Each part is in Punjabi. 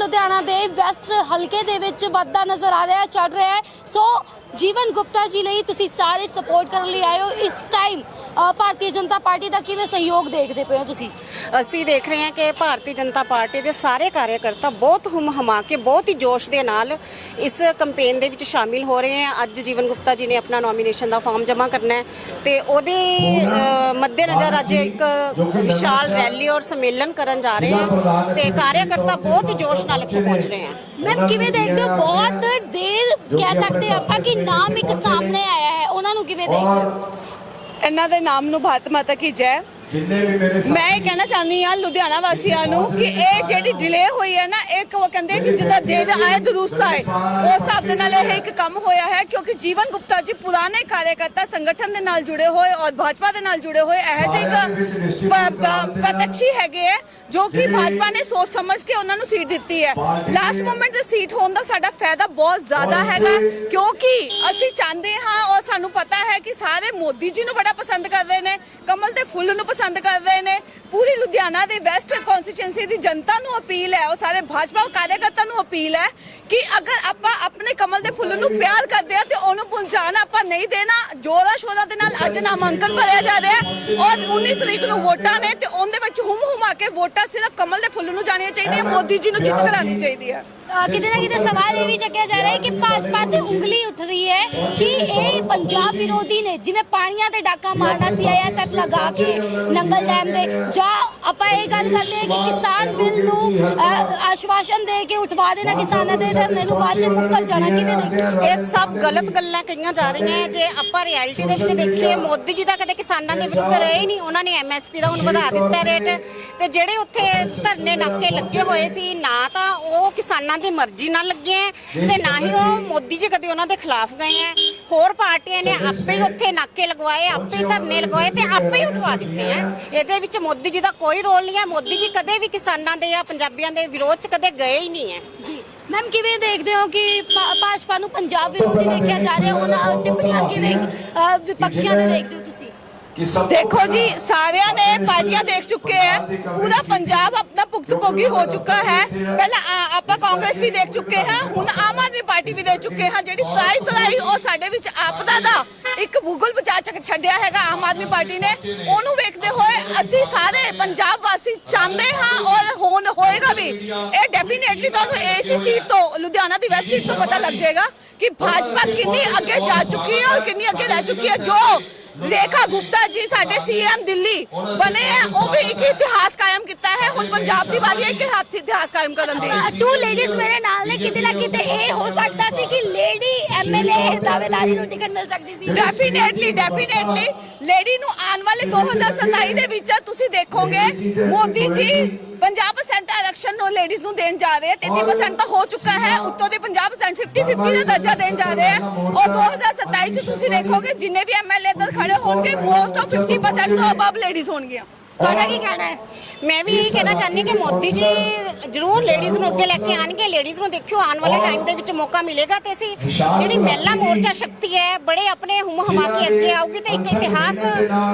ਲੁਧਿਆਣਾ ਦੇ ਵੈਸਟ ਹਲਕੇ ਦੇ ਵਿੱਚ ਵੱਧਦਾ ਨਜ਼ਰ ਆ ਰਿਹਾ ਹੈ ਚੱਲ ਰਿਹਾ ਹੈ। ਸੋ ਜੀਵਨ ਗੁਪਤਾ ਜੀ ਲਈ ਤੁਸੀਂ ਸਾਰੇ ਸਪੋਰਟ ਕਰਨ ਲਈ ਆਏ ਹੋ। ਇਸ ਟਾਈਮ ਭਾਰਤੀ ਜਨਤਾ ਪਾਰਟੀ ਦਾ ਕਿਵੇਂ ਸਹਿਯੋਗ ਦੇਖਦੇ ਪਏ ਹੋ ਤੁਸੀਂ? ਅਸੀਂ ਦੇਖ ਰਹੇ ਹਾਂ ਕਿ ਭਾਰਤੀ ਜਨਤਾ ਪਾਰਟੀ ਦੇ ਸਾਰੇ ਕਾਰਜਕਰਤਾ ਬਹੁਤ ਹੁਮ ਹਮਾ ਕੇ ਬਹੁਤ ਹੀ ਜੋਸ਼ ਦੇ ਨਾਲ ਇਸ ਕੈਂਪੇਨ ਦੇ ਵਿੱਚ ਸ਼ਾਮਿਲ ਹੋ ਰਹੇ ਹਨ ਅੱਜ ਜੀਵਨ ਗੁਪਤਾ ਜੀ ਨੇ ਆਪਣਾ ਨੋਮੀਨੇਸ਼ਨ ਦਾ ਫਾਰਮ ਜਮ੍ਹਾਂ ਕਰਨਾ ਹੈ ਤੇ ਉਹਦੇ ਮੱਦੇਨਜ਼ਰ ਅੱਜ ਇੱਕ ਵਿਸ਼ਾਲ ਰੈਲੀ ਔਰ ਸੰਮੇਲਨ ਕਰਨ ਜਾ ਰਹੇ ਹਾਂ ਤੇ ਕਾਰਜਕਰਤਾ ਬਹੁਤ ਹੀ ਜੋਸ਼ ਨਾਲ ਇੱਥੇ ਪਹੁੰਚ ਰਹੇ ਹਨ ਮੈਮ ਕਿਵੇਂ ਦੇਖਦੇ ਹੋ? ਬਹੁਤ ਦੇਰ ਕਹਿ ਸਕਦੇ ਆਪਾਂ ਕਿ ਨਾਮ ਇੱਕ ਸਾਹਮਣੇ ਆਇਆ ਹੈ। ਉਹਨਾਂ ਨੂੰ ਕਿਵੇਂ ਦੇਖਦੇ ਹੋ? ਇਹਨਾਂ ਦੇ ਨਾਮ ਨੂੰ ਭਾਰਤ ਮਾਤਾ ਕੀ ਜੈ। ਜਿੰਨੇ ਵੀ ਮੇਰੇ ਮੈਂ ਇਹ ਕਹਿਣਾ ਚਾਹੁੰਦੀ ਹਾਂ ਲੁਧਿਆਣਾ ਵਾਸੀਆਂ ਨੂੰ ਕਿ ਇਹ ਜਿਹੜੀ ਡਿਲੇ ਹੋਈ ਹੈ ਨਾ ਇਹ ਉਹ ਕਹਿੰਦੇ ਕਿ ਜਿੱਦਾਂ ਦੇਰ ਆਏ ਦੁਰੁਸਤ ਆਏ ਉਸ ਹਿਸਾਬ ਦੇ ਨਾਲ ਇਹ ਇੱਕ ਕੰਮ ਹੋਇਆ ਹੈ ਕਿਉਂਕਿ ਜੀਵਨ ਗੁਪਤਾ ਜੀ ਪੁਰਾਣੇ ਕਾਰਜਕਰਤਾ ਸੰਗਠਨ ਦੇ ਨਾਲ ਜੁੜੇ ਹੋਏ ਔਰ ਭਾਜਪਾ ਦੇ ਨਾਲ ਜੁੜੇ ਹੋਏ ਇਹ ਜਿਹੇ ਇੱਕ ਪ- ਪ- ਪ੍ਰਤੱਖੀ ਹੈਗੇ ਹੈ ਜੋ ਕਿ ਭਾਜਪਾ ਨੇ ਸੋਚ ਸਮਝ ਕੇ ਉਹਨਾਂ ਨੂੰ ਸੀਟ ਦਿੱਤੀ ਹੈ। ਲਾਸਟ ਮੋਮੈਂਟ ਤੇ ਸੀਟ ਹੋਣ ਦਾ ਸਾਡਾ ਫਾਇਦਾ ਬਹੁਤ ਜ਼ਿਆਦਾ ਹੈਗਾ ਕਿਉਂਕਿ ਅਸੀਂ ਚਾਹੁੰਦੇ ਹਾਂ ਔਰ ਸਾਨੂੰ ਪਤਾ ਹੈ ਕਿ ਸਾਰੇ ਮੋਦੀ ਜੀ ਨੂੰ ਬੜਾ ਪਸੰਦ ਕਰਦੇ ਨੇ ਕਮਲ ਦੇ ਫੁੱਲ ਨੂੰ ਪਸੰਦ ਕਰਦੇ ਨੇ। ਪੂਰੀ ਲੁਧਿਆਣਾ ਦੇ ਵੈਸਟ ਕਨਸਟੀਚੁਐਂਸੀ ਦੀ ਜਨਤਾ ਨੂੰ ਅਪੀਲ ਹੈ, ਉਹ ਸਾਰੇ ਭਾਜਪਾ ਕਾਰਜਕਰਤਾ ਨੂੰ ਅਪੀਲ ਹੈ ਕਿ ਅਗਰ ਆਪਾਂ ਆਪਣੇ ਕਮਲ ਦੇ ਫੁੱਲ ਨੂੰ ਪਿਆਰ ਕਰਦੇ ਆ ਤੇ ਉਹਨੂੰ ਪਹੁੰਚਾਉਣ ਆਪਾਂ ਨਹੀਂ ਦੇਣਾ, ਜੋਰਾ ਸ਼ੋਰਾ ਦੇ ਨਾਲ ਅੱਜ ਨਾਮਾਂਕਨ ਭਰਿਆ ਜਾ ਰਿਹਾ ਹੈ। ਔਰ 19 ਤਰੀਕ ਨੂੰ ਵੋਟਾਂ ਨੇ ਤੇ ਉਹਦੇ ਵਿੱਚ ਹੁਮ ਹੁਮਾ ਕੇ ਵੋਟਾਂ ਸਿਰਫ ਕਮਲ ਦੇ ਫੁੱਲ ਨੂੰ ਜਾਣੀਆਂ ਚਾਹੀਦੀਆਂ, ਮੋਦੀ ਜੀ ਨੂੰ ਜਿੱਤ ਕਰਾਉਣੀ ਚਾਹੀਦੀ ਹੈ। ਕਿਤੇ ਨਾ ਕਿਤੇ ਸਵਾਲ ਇਹ ਵੀ ਚੱਕਿਆ ਜਾ ਰਿਹਾ ਹੈ ਕਿ ਭਾਜਪਾ ਤੇ ਉਂਗਲੀ ਉੱਠ ਰਹੀ ਹੈ ਕਿ ਇਹ ਪੰਜਾਬ ਵਿਰੋਧੀ ਨੇ, ਜਿਵੇਂ ਪਾਣੀਆਂ ਤੇ ਡਾਕਾ ਮਾਰਨਾ ਸੀ ਲਗਾ ਕੇ ਨੰਗਲ ਡੈਮ ਦੇ, ਜਾਂ ਆਪਾਂ ਇਹ ਗੱਲ ਕਰਦੇ ਹਾਂ ਕਿ ਕਿਸਾਨ ਬਿੱਲ ਨੂੰ ਆਸ਼ਵਾਸਨ ਦੇ ਕੇ ਉਠਵਾ ਦੇਣਾ ਕਿਸਾਨਾਂ ਦੇ ਧਰਨੇ ਨੂੰ ਬਾਅਦ ਚ ਮੁੱਕਰ ਜਾਣਾ ਕਿਵੇਂ ਦੇਖਦੇ ਇਹ ਸਭ ਗਲਤ ਗੱਲਾਂ ਕਹੀਆਂ ਜਾ ਰਹੀਆਂ ਜੇ ਆਪਾਂ ਰਿਐਲਿਟੀ ਦੇ ਵਿੱਚ ਦੇਖੀਏ, ਮੋਦੀ ਜੀ ਦਾ ਕਦੇ ਕਿਸਾਨਾਂ ਦੇ ਵਿਰੁੱਧ ਰਹੇ ਹੀ ਨਹੀਂ, ਉਹਨਾਂ ਨੇ ਐਮਐਸਪੀ ਦਾ ਹੁਣ ਵਧਾ ਦਿੱਤਾ ਰੇਟ। ਤੇ ਜਿਹੜੇ ਉੱਥੇ ਧਰਨੇ ਨਾਕੇ ਲੱਗੇ ਹੋਏ ਸੀ, ਨਾ ਤਾਂ ਉਹ ਕਿਸਾਨਾਂ ਦੀ ਮਰਜ਼ੀ ਨਾਲ ਲੱਗੇ ਹੈ ਤੇ ਨਾ ਹੀ ਉਹ ਮੋਦੀ ਜੀ ਕਦੇ ਉਹਨਾਂ ਦੇ ਖਿਲਾਫ ਗਏ ਹੈ ਹੋਰ ਪਾਰਟੀਆਂ ਨੇ ਆਪੇ ਹੀ ਉੱਥੇ ਨਾਕੇ ਲਗਵਾਏ, ਆਪੇ ਹੀ ਧਰਨੇ ਲਗਵਾਏ ਤੇ ਆਪੇ ਹੀ ਉਠਵਾ ਦਿੱਤੇ ਹੈ ਇਹਦੇ ਵਿੱਚ ਮੋਦੀ ਜੀ ਦਾ ਕੋਈ ਰੋਲ ਨਹੀਂ ਹੈ ਮੋਦੀ ਜੀ ਕਦੇ ਵੀ ਕਿਸਾਨਾਂ ਦੇ ਜਾਂ ਪੰਜਾਬੀਆਂ ਦੇ ਵਿਰੋਧ 'ਚ ਕਦੇ ਗਏ ਹੀ ਨਹੀਂ ਹੈ ਜੀ। ਮੈਮ, ਕਿਵੇਂ ਦੇਖਦੇ ਹੋ ਕਿ ਭਾਜਪਾ ਨੂੰ ਪੰਜਾਬ ਵਿਰੋਧੀ ਦੇਖਿਆ ਜਾ ਰਿਹਾ, ਉਹਨਾਂ ਟਿੱਪਣੀਆਂ ਕਿਵੇਂ ਵਿਪਕਸ਼ੀਆਂ ਦੇ ਦੇਖਦੇ ਹੋ ਦੇਖੋ ਜੀ ਸਾਰਿਆਂ ਨੇ ਪਾਰਟੀਆਂ ਦੇਖ ਚੁੱਕੇ ਹੈ। ਪੂਰਾ ਪੰਜਾਬ ਆਪਣਾ ਭੁਗਤ ਭੋਗੀ ਹੋ ਚੁੱਕਾ ਹੈ। ਪਹਿਲਾਂ ਆ- ਆਪਾਂ ਕਾਂਗਰਸ ਵੀ ਦੇਖ ਚੁੱਕੇ ਹਾਂ ਹੁਣ ਆਮ ਆਦਮੀ ਪਾਰਟੀ ਵੀ ਦੇਖ ਚੁੱਕੇ ਹਾਂ ਜਿਹੜੀ ਤਰਾਈ ਤਰਾਈ ਉਹ ਸਾਡੇ ਵਿੱਚ ਆਪਦਾ ਦਾ ਇੱਕ ਭੂਗੋਲ ਬਚਾ ਚੱਕ ਛੱਡਿਆ ਹੈਗਾ ਆਮ ਆਦਮੀ ਪਾਰਟੀ ਨੇ। ਉਹਨੂੰ ਵੇਖਦੇ ਹੋਏ ਅਸੀਂ ਸਾਰੇ ਪੰਜਾਬ ਵਾਸੀ ਚਾਹੁੰਦੇ ਹਾਂ ਔਰ ਹੋਣ ਹੋਏਗਾ ਵੀ। ਇਹ ਡੈਫੀਨੇਟਲੀ ਤੁਹਾਨੂੰ ਏਸੀ ਸੀਟ ਤੋਂ ਲੁਧਿਆਣਾ ਦੀ ਵੈਸਟ ਸੀਟ ਤੋਂ ਪਤਾ ਲੱਗ ਜਾਏਗਾ ਕਿ ਭਾਜਪਾ ਕਿੰਨੀ ਅੱਗੇ ਜਾ ਚੁੱਕੀ ਹੈ ਔਰ ਕਿੰਨੀ ਅੱਗੇ ਰਹਿ ਚੁੱਕੀ ਹੈ ਜੋ ਰੇਖਾ ਗੁਪਤਾ ਜੀ ਸਾਡੇ ਸੀਐਮ ਦਿੱਲੀ ਬਣੇ ਹੈ ਉਹ ਵੀ ਇੱਕ ਇਤਿਹਾਸ ਕਾਇਮ ਕੀਤਾ ਹੈ। ਹੁਣ ਪੰਜਾਬ ਦੀ ਵਾਰੀ ਹੈ ਕਿ ਹੱਥ ਇਤਿਹਾਸ ਕਾਇਮ ਕਰਨ ਦੀ। ਟੂ ਲੇਡੀਜ਼ ਮੇਰੇ ਨਾਲ ਨੇ ਕਿਤੇ ਨਾ ਕਿਤੇ ਇਹ ਹੋ ਸਕਦਾ ਸੀ ਕਿ ਲੇਡੀ ਐਮਐਲਏ ਦਾਅਵੇਦਾਰੀ ਨੂੰ ਟਿਕਟ ਮਿਲ ਸਕਦੀ ਸੀ। ਡੈਫੀਨੇਟਲੀ ਡੈਫੀਨੇਟਲੀ ਲੇਡੀ ਨੂੰ ਆਉਣ ਵਾਲੇ 2027 ਦੇ ਵਿੱਚ ਤੁਸੀਂ ਦੇਖੋਗੇ ਮੋਦੀ ਜੀ 50% ਆਰਕਸ਼ਣ ਨੂੰ ਲੇਡੀਜ਼ ਨੂੰ ਦੇਣ ਜਾ ਰਹੇ ਆ 33% ਤਾਂ ਹੋ ਚੁੱਕਾ ਹੈ ਉੱਤੋਂ ਦੇ 50% 50 50 ਦਾ ਦਰਜਾ ਦੇਣ ਜਾ ਰਹੇ ਆ ਔਰ 2027 ਚ ਤੁਸੀਂ ਦੇਖੋਗੇ ਜਿੰਨੇ ਵੀ ਐਮਐਲਏ ਇੱਧਰ ਖੜੇ ਹੋਣਗੇ ਮੋਸਟ ਆਫ 50% ਤੋਂ ਅਬਵ ਲੇਡੀਜ਼ ਹੋਣਗੀਆਂ ਤੁਹਾਡਾ ਕੀ ਕਹਿਣਾ ਹੈ ਮੈਂ ਵੀ ਇਹ ਕਹਿਣਾ ਚਾਹੁੰਦੀ ਕਿ ਮੋਦੀ ਜੀ ਜ਼ਰੂਰ ਲੇਡੀਜ਼ ਨੂੰ ਅੱਗੇ ਲੈ ਕੇ ਆਣਗੇ ਲੇਡੀਜ਼ ਨੂੰ ਦੇਖਿਓ ਆਉਣ ਵਾਲੇ ਟਾਈਮ ਦੇ ਵਿੱਚ ਮੌਕਾ ਮਿਲੇਗਾ ਤੇ ਅਸੀਂ ਜਿਹੜੀ ਮਹਿਲਾ ਮੋਰਚਾ ਸ਼ਕਤੀ ਹੈ ਬੜੇ ਆਪਣੇ ਹੁਮ ਹਮਾ ਕੇ ਅੱਗੇ ਆਊਗੀ ਤੇ ਇੱਕ ਇਤਿਹਾਸ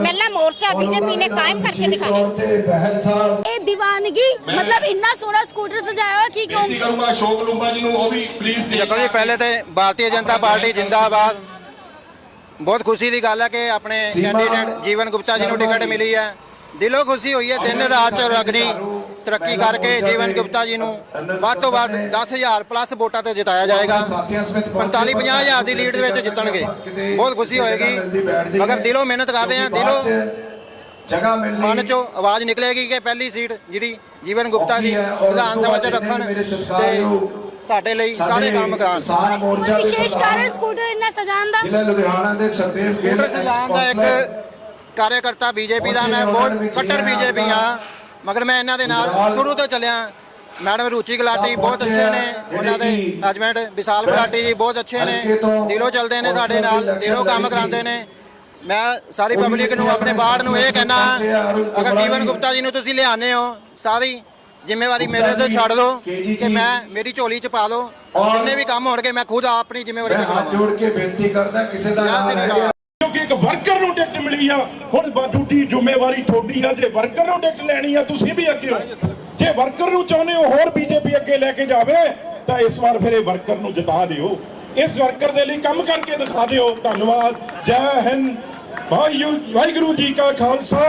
ਮਹਿਲਾ ਮੋਰਚਾ ਬੀਜੇਪੀ ਨੇ ਕਾਇਮ ਕਰਕੇ ਦਿਖਾਣਾ ਇਹ ਦੀਵਾਨਗੀ ਮਤਲਬ ਇੰਨਾ ਸੋਹਣਾ ਸਕੂਟਰ ਸਜਾਇਆ ਹੋਇਆ ਕੀ ਕਹੂੰ ਕਰੂੰਗਾ ਅਸ਼ੋਕ ਲੂੰਬਾ ਜੀ ਨੂੰ ਉਹ ਵੀ ਪਲੀਜ਼ ਦੇਖੋ ਜੀ ਪਹਿਲੇ ਤੇ ਭਾਰਤੀ ਜਨਤਾ ਪਾਰਟੀ ਜਿੰਦਾਬਾਦ। ਬਹੁਤ ਖੁਸ਼ੀ ਦੀ ਗੱਲ ਹੈ ਕਿ ਆਪਣੇ ਕੈਂਡੀਡੇਟ ਜੀਵਨ ਗੁਪਤਾ ਜੀ ਨੂੰ ਟਿਕਟ ਮਿਲੀ ਹੈ। ਦਿਲੋਂ ਖੁਸ਼ੀ ਹੋਈ ਹੈ ਦਿਨ ਰਾਤ ਚ ਰਗਨੀ ਤਰੱਕੀ ਕਰਕੇ ਜੀਵਨ ਗੁਪਤਾ ਜੀ ਨੂੰ ਵੱਧ ਤੋਂ ਵੱਧ 10000 ਪਲੱਸ ਵੋਟਾਂ ਤੇ ਜਿਤਾਇਆ ਜਾਏਗਾ। 45 50000 ਦੀ ਲੀਡ ਦੇ ਵਿੱਚ ਜਿੱਤਣਗੇ। ਬਹੁਤ ਖੁਸ਼ੀ ਹੋਏਗੀ। ਮਗਰ ਦਿਲੋਂ ਮਿਹਨਤ ਕਰ ਰਹੇ ਹਾਂ ਦਿਲੋਂ ਜਗ੍ਹਾ ਮਿਲਣੀ ਮਨ ਚੋਂ ਆਵਾਜ਼ ਨਿਕਲੇਗੀ ਕਿ ਪਹਿਲੀ ਸੀਟ ਜਿਹੜੀ ਜੀਵਨ ਗੁਪਤਾ ਜੀ ਵਿਧਾਨ ਸਭਾ ਚ ਰੱਖਣ ਤੇ ਸਾਡੇ ਲਈ ਸਾਰੇ ਕੰਮ ਕਰਾਉਣ। ਵਿਸ਼ੇਸ਼ ਕਾਰਨ ਸਕੂਟਰ ਇੰਨਾ ਸਜਾਉਣ ਦਾ? ਜ਼ਿਲ੍ਹਾ ਲੁਧਿਆਣਾ ਦੇ ਸਰਦੇਵ ਗਿੱਲ ਸਕੂਟਰ ਸਜਾਉਣ ਦਾ ਇੱਕ ਕਾਰਜਕਰਤਾ ਬੀਜੇਪੀ ਦਾ ਮੈਂ ਬਹੁਤ ਕੱਟੜ ਬੀਜੇਪੀ ਹਾਂ ਮਗਰ ਮੈਂ ਇਹਨਾਂ ਦੇ ਨਾਲ ਸ਼ੁਰੂ ਤੋਂ ਚੱਲਿਆ ਮੈਡਮ ਰੂਚੀ ਗੁਲਾਟੀ ਬਹੁਤ ਅੱਛੇ ਨੇ ਉਹਨਾਂ ਦੇ ਹਸਬੈਂਡ ਵਿਸ਼ਾਲ ਗੁਲਾਟੀ ਜੀ ਬਹੁਤ ਅੱਛੇ ਨੇ ਦਿਲੋਂ ਚੱਲਦੇ ਨੇ ਸਾਡੇ ਨਾਲ ਦਿਲੋਂ ਕੰਮ ਕਰਾਉਂਦੇ ਨੇ ਮੈਂ ਸਾਰੀ ਪਬਲਿਕ ਨੂੰ ਆਪਣੇ ਬਾੜ ਨੂੰ ਇਹ ਕਹਿਣਾ ਅਗਰ ਜੀਵਨ ਗੁਪਤਾ ਜੀ ਨੂੰ ਤੁਸੀਂ ਲਿਆਨੇ ਹੋ ਸਾਰੀ ਜ਼ਿੰਮੇਵਾਰੀ ਮੇਰੇ ਤੇ ਛੱਡ ਦਿਓ ਕਿ ਮੈਂ ਮੇਰੀ ਝੋਲੀ ਚ ਪਾ ਦਿਓ ਜਿੰਨੇ ਵੀ ਕੰਮ ਹੋਣਗੇ ਮੈਂ ਖੁਦ ਆਪਣੀ ਜ਼ਿੰਮੇਵਾਰੀ ਮੈਂ ਹੱਥ ਜੋੜ ਕੇ ਬੇਨਤੀ ਕਰਦਾ ਕਿਸੇ ਦਾ ਨਾਮ ਕਿਉਂਕਿ ਇੱਕ ਵਰਕਰ ਨੂੰ ਟਿਕਟ ਮਿਲੀ ਆ। ਹੁਣ ਬਾਟੂਟੀ ਜ਼ਿੰਮੇਵਾਰੀ ਤੁਹਾਡੀ ਆ। ਜੇ ਵਰਕਰ ਨੂੰ ਟਿਕਟ ਲੈਣੀ ਆ ਤੁਸੀਂ ਵੀ ਅੱਗੇ ਹੋ। ਜੇ ਵਰਕਰ ਨੂੰ ਚਾਹੁੰਦੇ ਹੋ ਹੋਰ ਬੀਜੇਪੀ ਅੱਗੇ ਲੈ ਕੇ ਜਾਵੇ ਤਾਂ ਇਸ ਵਾਰ ਫਿਰ ਇਹ ਵਰਕਰ ਨੂੰ ਜਿਤਾ ਦਿਓ। ਇਸ ਵਰਕਰ ਦੇ ਲਈ ਕੰਮ ਕਰਕੇ ਦਿਖਾ ਦਿਓ। ਧੰਨਵਾਦ। ਜੈ ਹਿੰਦ। ਵਾਹਿਗੁਰੂ ਜੀ ਕਾ ਖਾਲਸਾ।